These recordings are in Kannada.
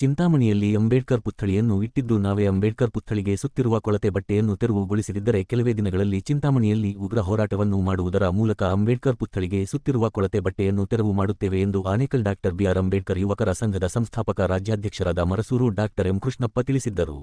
ಚಿಂತಾಮಣಿಯಲ್ಲಿ ಅಂಬೇಡ್ಕರ್ ಪುತ್ಥಳಿಯನ್ನು ಇಟ್ಟಿದ್ದು ನಾವೇ ಅಂಬೇಡ್ಕರ್ ಪುತ್ಥಳಿಗೆ ಸುತ್ತಿರುವ ಕೊಳತೆ ಬಟ್ಟೆಯನ್ನು ತೆರವುಗೊಳಿಸದಿದ್ದರೆ ಕೆಲವೇ ದಿನಗಳಲ್ಲಿ ಚಿಂತಾಮಣಿಯಲ್ಲಿ ಉಗ್ರ ಹೋರಾಟವನ್ನು ಮಾಡುವುದರ ಮೂಲಕ ಅಂಬೇಡ್ಕರ್ ಪುತ್ಥಳಿಗೆ ಸುತ್ತಿರುವ ಕೊಳತೆ ಬಟ್ಟೆಯನ್ನು ತೆರವು ಮಾಡುತ್ತೇವೆ ಎಂದು ಆನೇಕಲ್ ಡಾಕ್ಟರ್ ಬಿಆರ್ ಅಂಬೇಡ್ಕರ್ ಯುವಕರ ಸಂಘದ ಸಂಸ್ಥಾಪಕ ರಾಜ್ಯಾಧ್ಯಕ್ಷರಾದ ಮರಸೂರು ಡಾಕ್ಟರ್ ಎಂ ಕೃಷ್ಣಪ್ಪ ತಿಳಿಸಿದ್ದರು.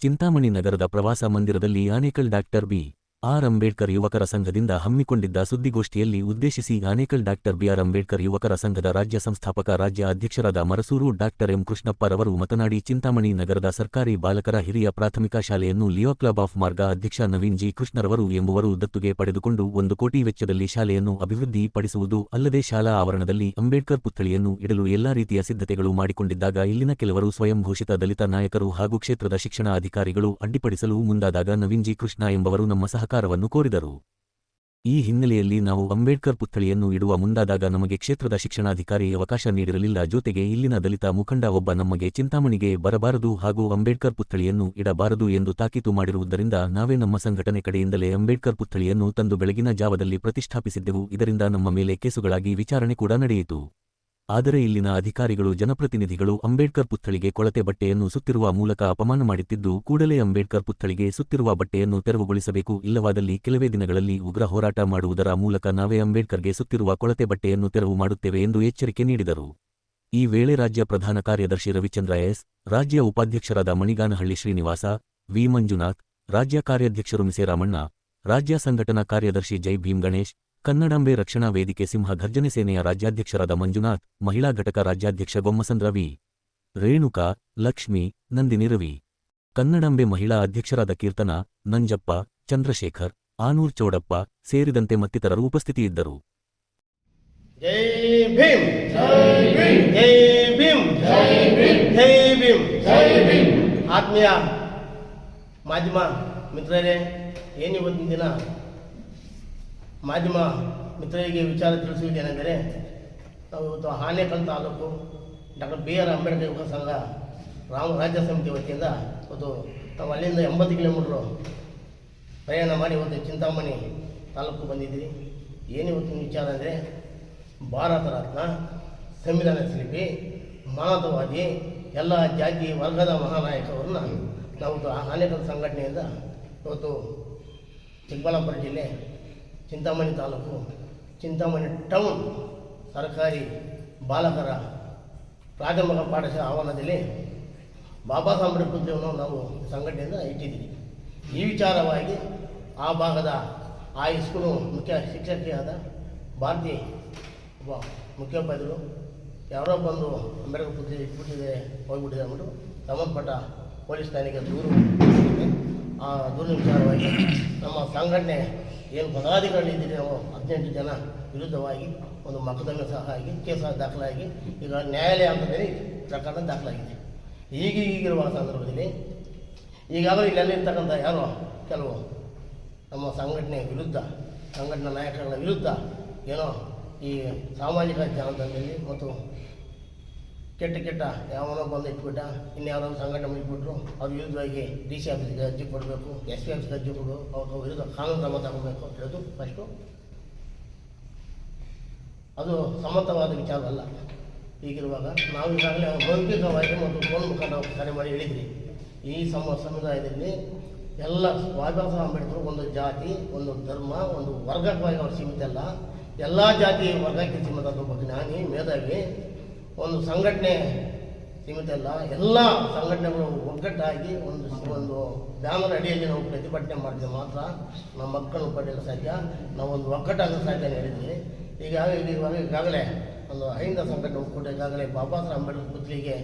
ಚಿಂತಾಮಣಿ ನಗರದ ಪ್ರವಾಸ ಮಂದಿರದಲ್ಲಿ Anekal doctor B R. Ambedkar ಯುವಕರ ಸಂಘದಿಂದ ಹಮ್ಮಿಕೊಂಡಿದ್ದ ಸುದ್ದಿಗೋಷ್ಠಿಯಲ್ಲಿ ಉದ್ದೇಶಿಸಿ ಆನೇಕಲ್ ಡಾಕ್ಟರ್ ಬಿಆರ್ ಅಂಬೇಡ್ಕರ್ ಯುವಕರ ಸಂಘದ ರಾಜ್ಯ ಸಂಸ್ಥಾಪಕ, ರಾಜ್ಯ ಅಧ್ಯಕ್ಷರಾದ ಮರಸೂರು ಡಾಕ್ಟರ್ ಎಂ. ಕೃಷ್ಣಪ್ಪರವರು ಮಾತನಾಡಿ, ಚಿಂತಾಮಣಿ ನಗರದ ಸರ್ಕಾರಿ ಬಾಲಕರ ಹಿರಿಯ ಪ್ರಾಥಮಿಕ ಶಾಲೆಯನ್ನು ಲಿಯೋ ಕ್ಲಬ್ ಆಫ್ ಮಾರ್ಗ ಅಧ್ಯಕ್ಷ ನವೀನ್ ಜಿ. ಕೃಷ್ಣರವರು ಎಂಬುವರು ದತ್ತುಗೆ ಪಡೆದುಕೊಂಡು ಒಂದು ಕೋಟಿ ವೆಚ್ಚದಲ್ಲಿ ಶಾಲೆಯನ್ನು ಅಭಿವೃದ್ಧಿಪಡಿಸುವುದು ಅಲ್ಲದೆ ಶಾಲಾ ಆವರಣದಲ್ಲಿ ಅಂಬೇಡ್ಕರ್ ಪುತ್ಥಳಿಯನ್ನು ಇಡಲು ಎಲ್ಲಾ ರೀತಿಯ ಸಿದ್ಧತೆಗಳು ಮಾಡಿಕೊಂಡಿದ್ದಾಗ ಇಲ್ಲಿನ ಕೆಲವರು ಸ್ವಯಂ ಘೋಷಿತ ದಲಿತ ನಾಯಕರು ಹಾಗೂ ಕ್ಷೇತ್ರದ ಶಿಕ್ಷಣ ಅಧಿಕಾರಿಗಳು ಅಡ್ಡಿಪಡಿಸಲು ಮುಂದಾದಾಗ ನವೀನ್ ಜಿ. ಕೃಷ್ಣ ಎಂಬವರು ನಮ್ಮ ಸಹಕಾರವನ್ನು ಕೋರಿದರು. ಈ ಹಿನ್ನೆಲೆಯಲ್ಲಿ ನಾವು ಅಂಬೇಡ್ಕರ್ ಪುತ್ಥಳಿಯನ್ನು ಇಡುವ ಮುಂದಾದಾಗ ನಮಗೆ ಕ್ಷೇತ್ರದ ಶಿಕ್ಷಣಾಧಿಕಾರಿ ಅವಕಾಶ ನೀಡಿರಲಿಲ್ಲ. ಜೊತೆಗೆ ಇಲ್ಲಿನ ದಲಿತ ಮುಖಂಡ ಒಬ್ಬ ನಮಗೆ ಚಿಂತಾಮಣಿಗೆ ಬರಬಾರದು ಹಾಗೂ ಅಂಬೇಡ್ಕರ್ ಪುತ್ಥಳಿಯನ್ನು ಇಡಬಾರದು ಎಂದು ತಾಕೀತು ಮಾಡಿರುವುದರಿಂದ ನಾವೇ ನಮ್ಮ ಸಂಘಟನೆ ಕಡೆಯಿಂದಲೇ ಅಂಬೇಡ್ಕರ್ ಪುತ್ಥಳಿಯನ್ನು ತಂದು ಬೆಳಗಿನ ಜಾವದಲ್ಲಿ ಪ್ರತಿಷ್ಠಾಪಿಸಿದ್ದೆವು. ಇದರಿಂದ ನಮ್ಮ ಮೇಲೆ ಕೇಸುಗಳಾಗಿ ವಿಚಾರಣೆ ಕೂಡ ನಡೆಯಿತು. ಆದರೆ ಇಲ್ಲಿನ ಅಧಿಕಾರಿಗಳು, ಜನಪ್ರತಿನಿಧಿಗಳು ಅಂಬೇಡ್ಕರ್ ಪುತ್ಥಳಿಗೆ ಕೊಳತೆ ಬಟ್ಟೆಯನ್ನು ಸುತ್ತಿರುವ ಮೂಲಕ ಅಪಮಾನ ಮಾಡುತ್ತಿದ್ದು, ಕೂಡಲೇ ಅಂಬೇಡ್ಕರ್ ಪುತ್ಥಳಿಗೆ ಸುತ್ತಿರುವ ಬಟ್ಟೆಯನ್ನು ತೆರವುಗೊಳಿಸಬೇಕು. ಇಲ್ಲವಾದಲ್ಲಿ ಕೆಲವೇ ದಿನಗಳಲ್ಲಿ ಉಗ್ರ ಹೋರಾಟ ಮಾಡುವುದರ ಮೂಲಕ ನಾವೇ ಅಂಬೇಡ್ಕರ್ಗೆ ಸುತ್ತಿರುವ ಕೊಳತೆ ಬಟ್ಟೆಯನ್ನು ತೆರವು ಮಾಡುತ್ತೇವೆ ಎಂದು ಎಚ್ಚರಿಕೆ ನೀಡಿದರು. ಈ ವೇಳೆ ರಾಜ್ಯ ಪ್ರಧಾನ ಕಾರ್ಯದರ್ಶಿ ರವಿಚಂದ್ರ ಎಸ್, ರಾಜ್ಯ ಉಪಾಧ್ಯಕ್ಷರಾದ ಮಣಿಗಾನಹಳ್ಳಿ ಶ್ರೀನಿವಾಸ, ವಿ ಮಂಜುನಾಥ್, ರಾಜ್ಯ ಕಾರ್ಯಾಧ್ಯಕ್ಷರು ಮಿಸೇರಾಮಣ್ಣ ರಾಜ್ಯ ಸಂಘಟನಾ ಕಾರ್ಯದರ್ಶಿ ಜೈ ಭೀಮ್ ಗಣೇಶ್ ಕನ್ನಡಾಂಬೆ ರಕ್ಷಣಾ ವೇದಿಕೆ ಸಿಂಹ ಘರ್ಜನೆ ಸೇನೆಯ ರಾಜ್ಯಾಧ್ಯಕ್ಷರಾದ ಮಂಜುನಾಥ್, ಮಹಿಳಾ ಘಟಕ ರಾಜ್ಯಾಧ್ಯಕ್ಷ ಗೊಮ್ಮಸಂದ್ರ ವಿ. ರೇಣುಕಾ, ಲಕ್ಷ್ಮಿ, ನಂದಿನಿ ರವಿ. ಕನ್ನಡಾಂಬೆ ಮಹಿಳಾ ಅಧ್ಯಕ್ಷರಾದ ಕೀರ್ತನ, ನಂಜಪ್ಪ, ಚಂದ್ರಶೇಖರ್, ಆನೂರ್ ಚೌಡಪ್ಪ ಸೇರಿದಂತೆ ಮತ್ತಿತರರು ಉಪಸ್ಥಿತಿಯಿದ್ದರು. ಆತ್ಮೀಯ ಮಾಧ್ಯಮ ಮಿತ್ರರೇ, ಏನಿವತ್ತಿನ ದಿನ? ಮಾಧ್ಯಮ ಮಿತ್ರರಿಗೆ ವಿಚಾರ ತಿಳಿಸುವುದೇನೆಂದರೆ ನಾವು ಇವತ್ತು Anekal taluk doctor B R Ambedkar ಯುವಕ ಸಂಘ ರಾಮ ರಾಜ್ಯ ಸಮಿತಿ ವತಿಯಿಂದ ಇವತ್ತು ನಾವು ಅಲ್ಲಿಂದ ಎಂಬತ್ತು ಕಿಲೋಮೀಟ್ರು ಪ್ರಯಾಣ ಮಾಡಿ ಇವತ್ತು ಚಿಂತಾಮಣಿ ತಾಲೂಕು ಬಂದಿದ್ದೀರಿ ಏನಿವತ್ತಿನ ವಿಚಾರ ಅಂದರೆ, ಭಾರತ ರತ್ನ, ಸಂವಿಧಾನ ಶಿಲ್ಪಿ, ಮಾನವತಾವಾದಿ, ಎಲ್ಲ ಜಾತಿ ವರ್ಗದ ಮಹಾನಾಯಕರನ್ನ ನಾವು ಆನೇಕಲ್ ಸಂಘಟನೆಯಿಂದ ಇವತ್ತು ಚಿಕ್ಕಬಳ್ಳಾಪುರ ಜಿಲ್ಲೆ ಚಿಂತಾಮಣಿ ತಾಲೂಕು, ಚಿಂತಾಮಣಿ ಟೌನ್ ಸರ್ಕಾರಿ ಬಾಲಕರ ಪ್ರಾಥಮಿಕ ಪಾಠಶಾಲೆ ಆವರಣದಲ್ಲಿ ಬಾಬಾ ಸಾಹೇಬ್ ಅಂಬೇಡ್ಕರ್ ನಾವು ಸಂಘಟನೆಯಿಂದ ಇಟ್ಟಿದ್ದೀವಿ ಈ ವಿಚಾರವಾಗಿ ಆ ಭಾಗದ ಆ ಇಸ್ಕೂಲು ಮುಖ್ಯ ಶಿಕ್ಷಕಿಯಾದ ಭಾರತಿ ಒಬ್ಬ ಮುಖ್ಯೋಪಾಧ್ಯಾಯರು ಯಾರೋ ಬಂದು ಅಂಬೇಡ್ಕರ್ ಪುತ್ರಿ ಇಟ್ಬಿಟ್ಟಿದೆ, ಹೋಗ್ಬಿಟ್ಟಿದೆ ಅಂದ್ಬಿಟ್ಟು ಸಂಬಂಧಪಟ್ಟ ಪೊಲೀಸ್ ಠಾಣೆಗೆ ದೂರು. ಆ ದೂರಿನ ವಿಚಾರವಾಗಿ ನಮ್ಮ ಸಂಘಟನೆ ಏನು ಪದಾಧಿಕಾರಿಗಳಿದ್ದೀರಿ ನಾವು ಹದಿನೆಂಟು ಜನ ವಿರುದ್ಧವಾಗಿ ಒಂದು ಮೊಕದ್ದಮೆ ಸಹ ಆಗಿ ಕೇಸ ದಾಖಲಾಗಿ ಈಗ ನ್ಯಾಯಾಲಯ ಅಂತದಲ್ಲಿ ಪ್ರಕರಣ ದಾಖಲಾಗಿದೆ. ಈಗ ಈಗಿರುವ ಸಂದರ್ಭದಲ್ಲಿ ಈಗಾಗಲೇ ಇಲ್ಲಲ್ಲಿರ್ತಕ್ಕಂಥ ಯಾರೋ? ಕೆಲವು ನಮ್ಮ ಸಂಘಟನೆ ವಿರುದ್ಧ, ಸಂಘಟನಾ ನಾಯಕರ ವಿರುದ್ಧ ಏನೋ ಈ ಸಾಮಾಜಿಕ ಜಾಲತಾಣದಲ್ಲಿ ಮತ್ತು ಕೆಟ್ಟ ಕೆಟ್ಟ ಯಾವನೋ ಬಂದು ಇಟ್ಬಿಟ್ಟ, ಇನ್ಯಾವುದೋ ಸಂಘಟನೆ ಇಟ್ಬಿಟ್ರು ಅವ್ರ ವಿರುದ್ಧವಾಗಿ ಡಿ ಸಿ ಆಫೀಸ್ಗೆ ಅರ್ಜಿ ಕೊಡಬೇಕು ಎಸ್ ಪಿ ಆಫೀಸ್ಗೆ ಅರ್ಜಿ ಕೊಡು ಅವ್ರ ವಿರುದ್ಧ ಕಾನೂನು ಕ್ರಮ ತಗೋಬೇಕು ಅಂತ ಹೇಳೋದು ಫಸ್ಟು ಅದು ಸಮ್ಮತವಾದ ವಿಚಾರವಲ್ಲ. ಹೀಗಿರುವಾಗ ನಾವು ಈಗಾಗಲೇ ಮೌಖಿಕವಾಗಿ ಮತ್ತು ಫೋನ್ ಮುಖಾಂತರ ಕರೆ ಮಾಡಿ ಹೇಳಿದ್ರಿ ಈ ಸಮ, ಸಮುದಾಯದಲ್ಲಿ ಎಲ್ಲ ಬಾಬಾ ಸಾಹೇಬ್ ಅಂಬೇಡ್ಕರ್ ಒಂದು ಜಾತಿ, ಒಂದು ಧರ್ಮ, ಒಂದು ವರ್ಗವಾಗಿ ಅವ್ರು ಸೀಮಿತ ಅಲ್ಲ. ಎಲ್ಲ ಜಾತಿ ವರ್ಗಕ್ಕೆ ಸೀಮಿತ ಒಬ್ಬ ಜ್ಞಾನಿ, ಮೇಧಾವಿ ಒಂದು ಸಂಘಟನೆ ಸೀಮಿತ ಅಲ್ಲ, ಎಲ್ಲ ಸಂಘಟನೆಗಳು ಒಗ್ಗಟ್ಟಾಗಿ ಒಂದು ಒಂದು ಬ್ಯಾನರ್ ಅಡಿಯಲ್ಲಿ ನಾವು ಪ್ರತಿಭಟನೆ ಮಾಡಿದ್ರೆ ಮಾತ್ರ ನಮ್ಮ ಮಕ್ಕಳನ್ನು ಪಡೆಯಲು ಸಾಧ್ಯ. ನಾವು ಒಂದು ಒಗ್ಗಟ್ಟಾಗಲು ಸಾಧ್ಯ ಹೇಳಿದ್ವಿ. ಈಗಾಗಲೇ ಈಗಾಗಲೇ ಒಂದು ಅಹಿಂದ ಸಂಘಟನೆ ಒಕ್ಕೂಟ ಈಗಾಗಲೇ ಬಾಬಾ ಸಾಹೇಬ್ ಅಂಬೇಡ್ಕರ್ ಪುತ್ರಿಗೆ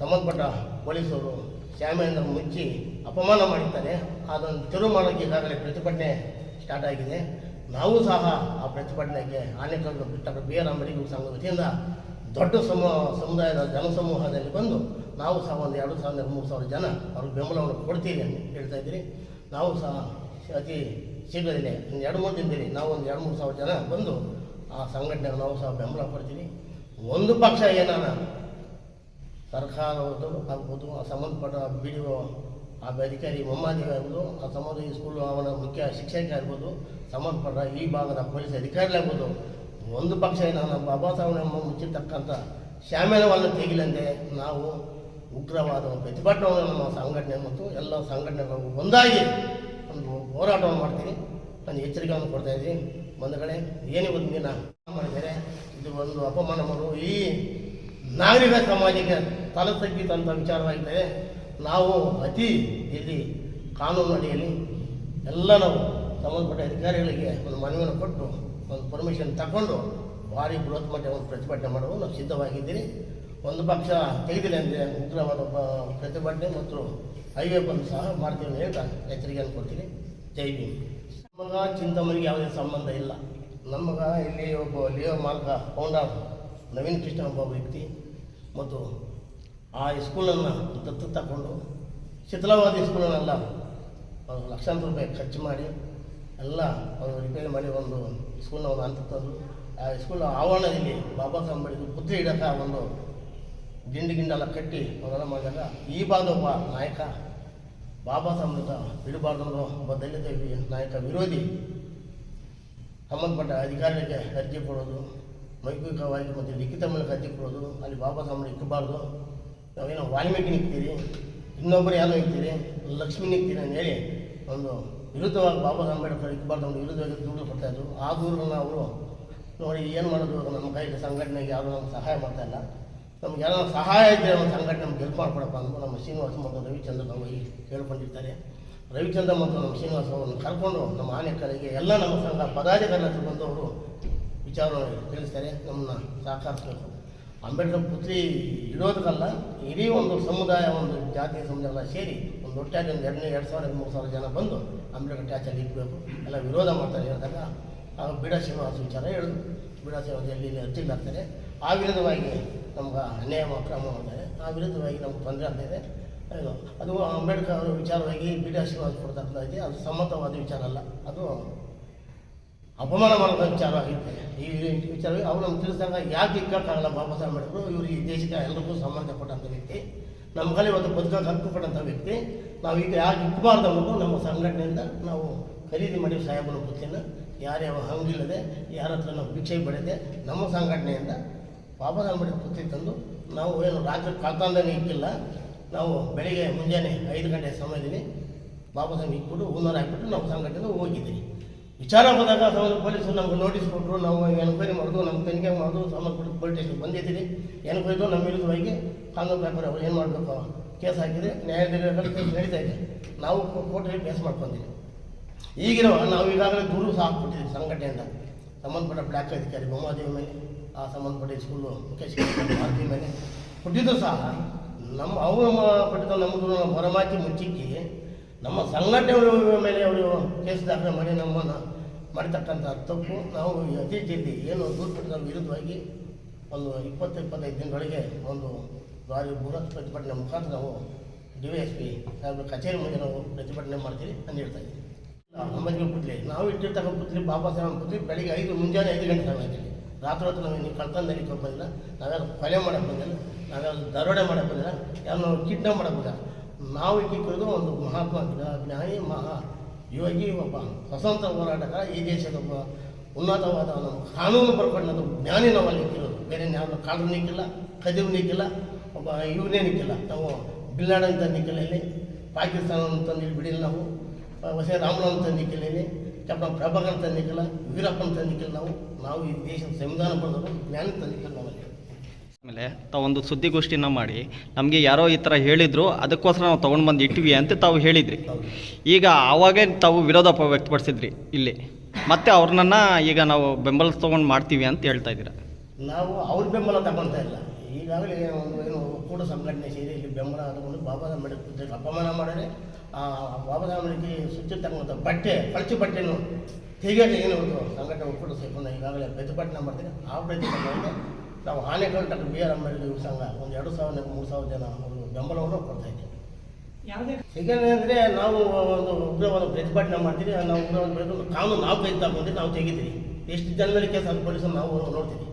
ಸಂಬಂಧಪಟ್ಟ ಪೊಲೀಸರು ಶ್ಯಾಮೇಂದ್ರ ಮುಚ್ಚಿ ಅಪಮಾನ ಮಾಡಿದ್ದಾರೆ. ಅದನ್ನು ತೆರವು ಮಾಡೋಕ್ಕೆ ಈಗಾಗಲೇ ಪ್ರತಿಭಟನೆ ಸ್ಟಾರ್ಟ್ ಆಗಿದೆ. ನಾವು ಸಹ ಆ ಪ್ರತಿಭಟನೆಗೆ Anekal doctor B R Ambedkar ಸಂಘ ವತಿಯಿಂದ ದೊಡ್ಡ ಸಮ, ಸಮುದಾಯದ ಜನಸಮೂಹದಲ್ಲಿ ಬಂದು ನಾವು ಸಹ ಒಂದು ಎರಡು ಸಾವಿರದ ಮೂರು ಸಾವಿರ ಜನ ಅವ್ರಿಗೆ ಬೆಂಬಲವನ್ನು ಕೊಡ್ತೀವಿ ಅಂತ ಹೇಳ್ತಾ ಇದ್ದೀರಿ. ನಾವು ಸಹ ಅತಿ ಶೀಘ್ರದಲ್ಲೇ ಒಂದು ಎರಡು ಮೂರು ದಿನದಲ್ಲಿ ನಾವು ಒಂದು ಎರಡು ಮೂರು ಸಾವಿರ ಜನ ಬಂದು ಆ ಸಂಘಟನೆಗೆ ನಾವು ಸಹ ಬೆಂಬಲ ಕೊಡ್ತೀವಿ. ಒಂದು ಪಕ್ಷ ಏನಾನ ಸರ್ಕಾರದ್ದು ಆಗ್ಬೋದು, ಆ ಸಂಬಂಧಪಟ್ಟ ಬಿ ಡಿ ಒ ಆ ಅಧಿಕಾರಿ ಮೊಮ್ಮಾದಿ ಆಗ್ಬೋದು, ಆ ಸಂಬಂಧ ಈ ಸ್ಕೂಲು ಅವನ ಮುಖ್ಯ ಶಿಕ್ಷಕ ಆಗ್ಬೋದು ಸಂಬಂಧಪಟ್ಟ ಈ ಭಾಗದ ಪೊಲೀಸ್ ಅಧಿಕಾರಿಗಳಾಗ್ಬೋದು ಒಂದು ಪಕ್ಷ ಏನಲ್ಲ ಬಾಬಾ ಸಾಹೇಬ್ ನಮ್ಮ ಮುಚ್ಚಿರ್ತಕ್ಕಂಥ ಶಾಮಿಯಾನವನ್ನು ತೆಗಿಲಂತೆ, ನಾವು ಉಗ್ರವಾದ ಪ್ರತಿಭಟನೆ ನಮ್ಮ ಸಂಘಟನೆ ಮತ್ತು ಎಲ್ಲ ಸಂಘಟನೆಗಳು ಒಂದಾಗಿ ಒಂದು ಹೋರಾಟವನ್ನು ಮಾಡ್ತೀವಿ ನಾನು ಎಚ್ಚರಿಕೆಯನ್ನು ಕೊಡ್ತಾ ಇದ್ದೀನಿ. ಬಂಧುಗಳೇ, ಏನೇ ಒಂದು ದಿನ ಮಾಡಿದ್ದಾರೆ ಇದು ಒಂದು ಅಪಮಾನ ಮಾಡುವ ಈ ನಾಗರಿಕ ಸಮಾಜಕ್ಕೆ ತಲೆ ತಗ್ಗಿದಂಥ ವಿಚಾರವಾಗಿದೆ ನಾವು ಅತಿ ಇಲ್ಲಿ ಕಾನೂನು ಅಡಿಯಲ್ಲಿ ಎಲ್ಲ ನಾವು ಸಂಬಂಧಪಟ್ಟ ಅಧಿಕಾರಿಗಳಿಗೆ ಒಂದು ಮನವಿಯನ್ನು ಕೊಟ್ಟು ಒಂದು ಪರ್ಮಿಷನ್ ತಗೊಂಡು ಭಾರಿ ಬೃಹತ್ ಮಟ್ಟ ಒಂದು ಪ್ರತಿಭಟನೆ ಮಾಡಲು ನಾವು ಸಿದ್ಧವಾಗಿದ್ದೀರಿ. ಒಂದು ಪಕ್ಷ ತೆಗೆದಿಲ್ಲ ಅಂದರೆ ಉಗ್ರವಾದ ಪ್ರತಿಭಟನೆ ಮತ್ತು ಹೈವೇ ಬಂದು ಸಹ ಮಾಡ್ತೀವಿ ಅಂತ ಎಚ್ಚರಿಕೆಯನ್ನು ಕೊಡ್ತೀನಿ. ಜೈ ಭೀಮ್. ನಮಗ ಚಿಂತಾಮಣಿಗೆ ಯಾವುದೇ ಸಂಬಂಧ ಇಲ್ಲ. ನಮಗ ಇಲ್ಲಿ ಒಬ್ಬ ಲಿಯೋ ಮಾಲ್ಕ ಫೌಂಡರ್ ನವೀನ್ ಕೃಷ್ಣ ಒಬ್ಬ ವ್ಯಕ್ತಿ ಮತ್ತು ಆ ಸ್ಕೂಲನ್ನು ದತ್ತು ತಗೊಂಡು ಶಿಥಿಲವಾದ ಸ್ಕೂಲನ್ನೆಲ್ಲ ಲಕ್ಷಾಂತರ ರೂಪಾಯಿ ಖರ್ಚು ಮಾಡಿ ಎಲ್ಲ ಅವರು ರಿಪೇರಿ ಮಾಡಿ ಒಂದು ಸ್ಕೂಲ್ನ ಒಂದು ಹಂತ ತಂದು, ಆ ಸ್ಕೂಲ್ ಆವರಣದಲ್ಲಿ ಬಾಬಾ ಸಾಹೇಬ್ ಅಂಬೇಡ್ಕರ್ ಪುತ್ರಿ ಇಡೋಕೆ ಒಂದು ಗಿಂಡಿ ಗಿಂಡೆಲ್ಲ ಕಟ್ಟಿ ಅವರೆಲ್ಲ ಮಾಡಿದಾಗ, ಈ ಒಬ್ಬ ನಾಯಕ, ಬಾಬಾ ಸಾಹೇಬ್ನ ಬಿಡಬಾರ್ದು ಅನ್ನೋ ಒಬ್ಬ ದಲಿತ ನಾಯಕ ವಿರೋಧಿ ಸಂಬಂಧಪಟ್ಟ ಅಧಿಕಾರಿಗಳಿಗೆ ಅರ್ಜಿ ಕೊಡೋದು ಮೌಖಿಕವಾಗಿ ಮತ್ತು ಲಿಖಿತ ಮೂಲಕ ಅರ್ಜಿ ಕೊಡೋದು, ಅಲ್ಲಿ ಬಾಬಾ ಸಾಹೇಬ್ ಇಕ್ಕಬಾರ್ದು ನಾವೇನೋ ವಾಲ್ಮೀಕಿ ನಿಕ್ತೀರಿ, ಇನ್ನೊಬ್ಬರು ಯಾರು ಇರ್ತೀರಿ, ಲಕ್ಷ್ಮೀ ನಿಕ್ತೀರಿ ಅಂತ ಹೇಳಿ ಒಂದು ವಿರುದ್ಧವಾಗಿ ಬಾಬಾ ಅಂಬೇಡ್ಕರ್ ಇಕ್ಕಬಾರ್ದು ಒಂದು ವಿರುದ್ಧವಾಗಿ ದೂರು ಕೊಡ್ತಾ ಇದ್ರು. ಆ ದೂರನ್ನು ಅವರು ನೋಡಿ ಏನು ಮಾಡೋದು ನಮ್ಮ ಕೈಗೆ ಸಂಘಟನೆಗೆ ಯಾರು ನಮ್ಗೆ ಸಹಾಯ ಮಾಡ್ತಾ ಇಲ್ಲ. ನಮ್ಗೆ ಯಾರೋ ಸಹಾಯ ಇದ್ದರೆ ಒಂದು ಸಂಘಟನೆ ನಮ್ಗೆ ಹೆಲ್ಪ್ ಮಾಡ್ಕೊಡಪ್ಪ ಅಂತ ನಮ್ಮ ಶ್ರೀನಿವಾಸ ಮತ್ತು ರವಿಚಂದ್ರ ಹೋಗಿ ಕೇಳ್ಕೊಂಡಿರ್ತಾರೆ ರವಿಚಂದ್ರ ಮತ್ತು ನಮ್ಮ ಶ್ರೀನಿವಾಸ ಅವರನ್ನು ಕರ್ಕೊಂಡು ನಮ್ಮ ಆನೆಕರಿಗೆ ಎಲ್ಲ ನಮ್ಮ ಸಂಘ ಹತ್ರ ಬಂದವರು ವಿಚಾರವನ್ನು ತಿಳಿಸ್ತಾರೆ, ನಮ್ಮನ್ನ ಸಹಕರಿಸಬೇಕು. ಅಂಬೇಡ್ಕರ್ ಪುತ್ರಿ ಇಡೋದಕ್ಕಲ್ಲ ಇಡೀ ಒಂದು ಸಮುದಾಯ, ಒಂದು ಜಾತಿ ಸಮುದಾಯ ಸೇರಿ ಒಟ್ಟಾಗಿ ಒಂದು ಎರಡನೇ ಎರಡು ಸಾವಿರ ಮೂರು ಸಾವಿರ ಜನ ಬಂದು ಅಂಬೇಡ್ಕರ್ ಟ್ಯಾಚಲ್ಲಿ ಇಡಬೇಕು ಎಲ್ಲ ವಿರೋಧ ಮಾಡ್ತಾರೆ, ಹೇಳಿದಾಗ ಆಗ ಬೀಡಾ ಶ್ರೀನಿವಾಸ ವಿಚಾರ ಹೇಳಿದ್ರು. ಬೀಡಾ ಶ್ರೀನಿವಾಸ ಎಲ್ಲಿ ಇಲ್ಲಿ ಅರ್ಜಿಗಳಾಗ್ತಾರೆ ಆ ವಿರುದ್ಧವಾಗಿ ನಮ್ಗೆ ಅನ್ಯಾಯ ಕ್ರಮ ಮಾಡ್ತಾರೆ. ಆ ವಿರುದ್ಧವಾಗಿ ನಮ್ಗೆ ತೊಂದರೆ ಆಗ್ತಾಯಿದೆ ಅದು ಅದು ಅಂಬೇಡ್ಕರ್ ಅವರ ವಿಚಾರವಾಗಿ ಬೀಡಾ ಶ್ರೀನಿವಾಸ ಕೊಡ್ತಾ ಇದೆ ಅದು ಸಮ್ಮತವಾದ ವಿಚಾರ ಅಲ್ಲ. ಅದು ಅಪಮಾನ ಮಾಡುವ ವಿಚಾರ ಈ ವಿಚಾರವಾಗಿ ಅವ್ರು ನಮ್ಗೆ ತಿಳಿಸಿದಾಗ ಯಾಕೆ ಇಕ್ಕಾಗಲ್ಲ ಬಾಬಾ ಸಾಹೇಬ್ ಅಂಬೇಡ್ಕರ್ ಇವರು ಈ ದೇಶಕ್ಕೆ ಎಲ್ರಿಗೂ ಸಂಬಂಧಪಟ್ಟಂಥ ವ್ಯಕ್ತಿ. ನಮ್ಮ ಕಲೆ ಒಂದು ಬದುಕಕ್ಕೆ ಹಕ್ಕು ಪಟ್ಟಂಥ ವ್ಯಕ್ತಿ. ನಾವು ಈಗ ಯಾಕೆ ಇಕ್ಕಬಾರ್ದು ಅನ್ನೋದು ನಮ್ಮ ಸಂಘಟನೆಯಿಂದ ನಾವು ಖರೀದಿ ಮಾಡಿ ಸಾಹೇಬನ ಕೃತಿಯನ್ನು ಯಾರ್ಯಾವ ಹಂಗಿಲ್ಲದೆ, ಯಾರ ಹತ್ರ ನಾವು ಭಿಕ್ಷೆ ಪಡೆದೆ, ನಮ್ಮ ಸಂಘಟನೆಯಿಂದ ಬಾಬಾ ಸಾಹೇಬ್ ಕೃತಿ ತಂದು ನಾವು ಏನು ರಾತ್ರಿ ಕಾಲ್ತಾಂದನೇ ಇಕ್ಕಿಲ್ಲ. ನಾವು ಬೆಳಿಗ್ಗೆ ಮುಂಜಾನೆ ಐದು ಗಂಟೆ ಸಮಯದಲ್ಲಿ ಬಾಬಾ ಸಾಹೇಬ್ ಇಟ್ಬಿಟ್ಟು ಹೂನಾರ ಹಾಕ್ಬಿಟ್ಟು ನಾವು ಸಂಘಟನೆ ಹೋಗಿದ್ದೀವಿ ವಿಚಾರ ಬಂದಾಗ ಸಮಾಜ ಪೊಲೀಸರು ನಮ್ಗೆ ನೋಟಿಸ್ ಕೊಟ್ಟರು ನಾವು ಎನ್ಕ್ವೈರಿ ಮಾಡೋದು ನಮ್ಮ ತನಿಖೆ ಮಾಡೋದು ಸಂಬಂಧಪಟ್ಟ ಪೊಲೀಸ್ ಸ್ಟೇಷನ್ ಬಂದಿದ್ದೀವಿ ಎನ್ಕ್ವೈರಿ ನಮ್ಮ ವಿರುದ್ಧವಾಗಿ ಕಾನೂನು ಪ್ರಕಾರ ಅವ್ರು ಏನು ಮಾಡಬೇಕು? ಕೇಸ್ ಹಾಕಿದರೆ ನ್ಯಾಯಾಲಯದಲ್ಲಿ ಕೇಸ್ ನಡೀತಾ ಇದೆ. ನಾವು ಕೋರ್ಟಲ್ಲಿ ಕೇಸ್ ಮಾಡ್ಕೊಂತೀವಿ. ಈಗಿರುವ ನಾವು ಈಗಾಗಲೇ ದೂರು ಸಹ ಹಾಕ್ಬಿಟ್ಟಿದ್ವಿ ಸಂಘಟನೆಯಿಂದ. ಸಂಬಂಧಪಟ್ಟ ಬ್ಲ್ಯಾಕ್ ಅಧಿಕಾರಿ ಬೊಮ್ಮಾದೇವಿ ಮೇಲೆ, ಆ ಸಂಬಂಧಪಟ್ಟ ಸ್ಕೂಲು ಮುಖೇಶ್ ಭಾರತಿ ಮೇಲೆ ಕೊಟ್ಟಿದ್ದು ಸಹ ನಮ್ಮ ಅವರು ಕೊಟ್ಟಿದ್ದ ನಮ್ಮ ದೂರು ಹೊರಮಾಚಿ ಮುಚ್ಚಿಕ್ಕಿ ನಮ್ಮ ಸಂಘಟನೆ ಮೇಲೆ ಅವರು ಕೇಸ್ ದಾಖಲೆ ಮಾಡಿ ನಮ್ಮನ್ನು ಮಾಡಿರ್ತಕ್ಕಂಥ ತಪ್ಪು ನಾವು ಅತಿ ಏನು ದೂರು ಪಟ್ಟಿದ ವಿರುದ್ಧವಾಗಿ ಒಂದು ಇಪ್ಪತ್ತು ಇಪ್ಪತ್ತೈದು ದಿನದೊಳಗೆ ಒಂದು ಭಾರಿ ಬೃಹತ್ ಪ್ರತಿಭಟನೆ ಮುಖಾಂತರ ನಾವು ಡಿ ವೈ ಎಸ್ ಪಿ ಸಾಹೇಬ್ರ ಕಚೇರಿ ಮುಂದೆ ನಾವು ಪ್ರತಿಭಟನೆ ಮಾಡ್ತೀವಿ ಅಂತ ಹೇಳ್ತಾ ಇದ್ದೀವಿ. ಅಂಬೇಡ್ಕರ್ ಪುತ್ಲಿ ನಾವು ಇಟ್ಟಿರ್ತಕ್ಕಂಥ ಪುತ್ಲಿ ಬಾಬಾ ಸಾಹೇಬ್ ಪುತ್ಲಿ ಬೆಳಿಗ್ಗೆ ಐದು, ಮುಂಜಾನೆ ಐದು ಗಂಟೆ ಸಮಯದಲ್ಲಿ ರಾತ್ರಿ ಹೊತ್ತು ನಾವು ನೀವು ನಡೀತಾ ಬಂದಿಲ್ಲ, ನಾವ್ಯಾರು ಕೊಲೆ ಮಾಡಕ್ಕೆ ಬಂದಿಲ್ಲ, ನಾವ್ಯಾರು ದರೋಡೆ ಮಾಡಕ್ಕೆ ಬಂದಿಲ್ಲ, ಯಾರು ಕಿಡ್ನಾಪ್ ಮಾಡಕ್ಕೆ ಬಂದಿಲ್ಲ. ನಾವು ಇಟ್ಟಿರೋದು ಒಂದು ಮಹಾತ್ಮ ಜ್ಞಾನಿ, ಮಹಾ ಯೋಗಿ ಒಬ್ಬ ಸ್ವತಂತ್ರ ಹೋರಾಟಗಾರ, ಈ ದೇಶದ ಒಬ್ಬ ಉನ್ನತವಾದ ಕಾನೂನು ಬರ್ಕೊಂಡದ್ದು ಜ್ಞಾನಿ ನಾವಲ್ಲಿ ಇಟ್ಟಿರೋದು. ಬೇರೆ ಯಾವ ಕಾಡು ನೀಕಿಲ್ಲ ಕದಿವು ನಿಕ್ಕಿಲ್ಲ ಒಬ್ಬ ಇವನೇ ನಿಕ್ಕಿಲ್ಲ ತಾವು ಬಿಲ್ಲಾಡ ಅಂತ ನಿಕ್ಕಿಲ್ಲ ಪಾಕಿಸ್ತಾನ ಅಂತ ಇಲ್ಲಿ ಬಿಡಿಲ್ಲ ನಾವು ಹೊಸ ರಾಮನ ಅಂತ ಇಲ್ಲಿ ಕ್ಯಾಪ್ಟನ್ ಪ್ರಭಾಕರ್ ಅಂತ ನಿಕ್ಕಿಲ್ಲ ವೀರಪ್ಪ ಅಂತ ನಿಕ್ಕಿಲ್ಲ ನಾವು ನಾವು ಈ ದೇಶದ ಸಂವಿಧಾನ ಬರೆದವರು ಜ್ಞಾನ ತಂದಿಕ್ಕಿಲ್ಲ ನಾವಲ್ಲಿ ಆಮೇಲೆ ತಾವು ಒಂದು ಸುದ್ದಿಗೋಷ್ಠಿನ ಮಾಡಿ ನಮಗೆ ಯಾರೋ ಈ ಥರ ಹೇಳಿದ್ರು ಅದಕ್ಕೋಸ್ಕರ ನಾವು ತೊಗೊಂಡು ಬಂದು ಇಟ್ವಿ ಅಂತ ತಾವು ಹೇಳಿದ್ರಿ. ಈಗ ಆವಾಗೇ ತಾವು ವಿರೋಧ ವ್ಯಕ್ತಪಡಿಸಿದ್ರಿ ಇಲ್ಲಿ. ಮತ್ತೆ ಅವ್ರನ್ನ ಈಗ ನಾವು ಬೆಂಬಲ ತೊಗೊಂಡು ಮಾಡ್ತೀವಿ ಅಂತ ಹೇಳ್ತಾ ಇದ್ದೀರಾ? ನಾವು ಅವ್ರ ಬೆಂಬಲ ತಗೊಳ್ತಾ ಇಲ್ಲ. ಈಗಾಗಲೇ ಒಂದು ಏನು ಒಕ್ಕೂಟ ಸಂಘಟನೆ ಸೇರಿ ಇಲ್ಲಿ ಬೆಂಬಲ ತಗೊಂಡು ಬಾಬಾ ಸಾಹೇಬ್ ಅಂಬೇಡ್ಕರ್ ಅಪಮಾನ ಮಾಡಿದ್ರೆ ಆ ಬಾಬಾ ಸಾಹೇಬ್ ಅಂಬೇಡ್ಕರ್ ಸುತ್ತಿರ್ತಕ್ಕಂಥ ಬಟ್ಟೆ ಪಳಚಿ ಬಟ್ಟೆನು ಹೀಗೆ ಏನು ಒಂದು ಸಂಘಟನೆ ಒಕ್ಕೂಟ ಸೇರಿಕೊಂಡು ಈಗಾಗಲೇ ಪ್ರತಿಭಟನೆ ಮಾಡ್ತೀನಿ ಆ ಪ್ರತಿಭಟನೆಗೆ ನಾವು ಆನೆಗಳು ಡಾಕ್ಟರ್ ಬಿ ಆರ್ ಅಂಬೇಡ್ಕರ್ ಯುವ ಸಂಘ ಒಂದು ಎರಡು ಸಾವಿರ ಮೂರು ಸಾವಿರ ಜನ ಅವರು ಬೆಂಬಲವನ್ನು ಕೊಡ್ತಾ ಇದ್ದೀವಿ ಯಾಕಂದ್ರೆ ಅಂದರೆ ನಾವು ಒಂದು ಉಗ್ರವಾದ ಪ್ರತಿಭಟನೆ ಮಾಡ್ತೀವಿ ನಾವು ಉಗ್ರವಾದ ಪ್ರತಿಭಟನೆ ಕಾನೂನು ನಾವು ಕೈ ತಗೊಂಡು ನಾವು ತೆಗಿತೀವಿ. ಎಷ್ಟು ಜನರಿಗೆ ಕೆಲಸ ಪೊಲೀಸರು ನಾವು ನೋಡ್ತೀವಿ.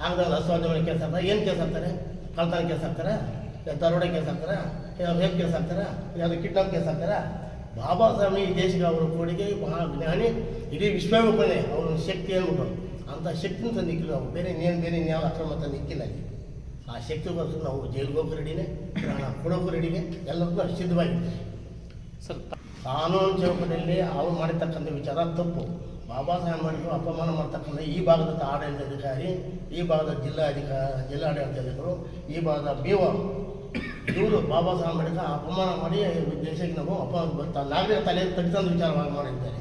ಆಗದಾಗ ಅಸ್ವಾದ ಕೆಲಸ ಆಗ್ತಾರೆ ಹಾಕ್ತಾರೆ ಏನು ಕೆಲಸ ಹಾಕ್ತಾರೆ ಕಳ್ತನ ಕೆಲಸ ಹಾಕ್ತಾರೆ ದರೋಡೆ ಕೆಲಸ ಹಾಕ್ತಾರೆ ರೇಪ್ ಕೆಲಸ ಆಗ್ತಾರೆ ಯಾವುದು ಕಿಡ್ನಾಪ್ ಕೆಲಸ ಆಗ್ತಾರೆ ಬಾಬಾ ಸ್ವಾಮಿ ಈ ದೇಶಕ್ಕೆ ಅವರ ಕೊಡುಗೆ ಮಹಾ ಜ್ಞಾನಿ ಇಡೀ ವಿಶ್ವವೇ ಅವ್ರ ಶಕ್ತಿ ಅಂದ್ಬಿಟ್ಟು ಅಂಥ ಶಕ್ತಿನ ತಂದಿಕ್ಕಿಲ್ಲ ಅವ್ರು. ಬೇರೆ ಇನ್ನೇನು ಬೇರೆ ಇನ್ಯಾವ ಅಕ್ರಮ ತಂದಿಕ್ಕಿಲ್ಲ ಆ ಶಕ್ತಿಗೋಸ್ಕರ ನಾವು ಜೈಲಿಗೆ ರೆಡಿನೆ ಪ್ರಾಣ ಕೊಡೋಕ್ಕೂ ರೆಡಿನೆ ಎಲ್ಲರಿಗೂ ಸಿದ್ಧವಾಗಿದ್ದೀವಿ ಸರ್ ಕಾನೂನು ಚೌಕದಲ್ಲಿ ಅವ್ರು ಮಾಡಿರ್ತಕ್ಕಂಥ ವಿಚಾರ ತಪ್ಪು. ಬಾಬಾ ಸಾಹೇಬ್ ಅಂಬೇಡ್ಕರ್ ಅಪಮಾನ ಮಾಡ್ತಕ್ಕಂಥ ಈ ಭಾಗದ ಆಡಳಿತ ಅಧಿಕಾರಿ ಈ ಭಾಗದ ಜಿಲ್ಲಾಧಿಕಾರಿ ಜಿಲ್ಲಾಡಳಿತಾಧಿಕಾರಿಗಳು ಈ ಭಾಗದ ಬಿ ಒ ಇವರು ಬಾಬಾ ಸಾಹೇಬ್ ಅಂಬೇಡ್ಕರ್ ಅಪಮಾನ ಮಾಡಿ ದೇಶಕ್ಕೆ ನಾವು ಅಪಮಾನ ನಾಗರಿಕ ತಲೆ ತಗ್ಗಿಸಂತ ವಿಚಾರವಾಗಿ ಮಾಡಿದ್ದಾರೆ.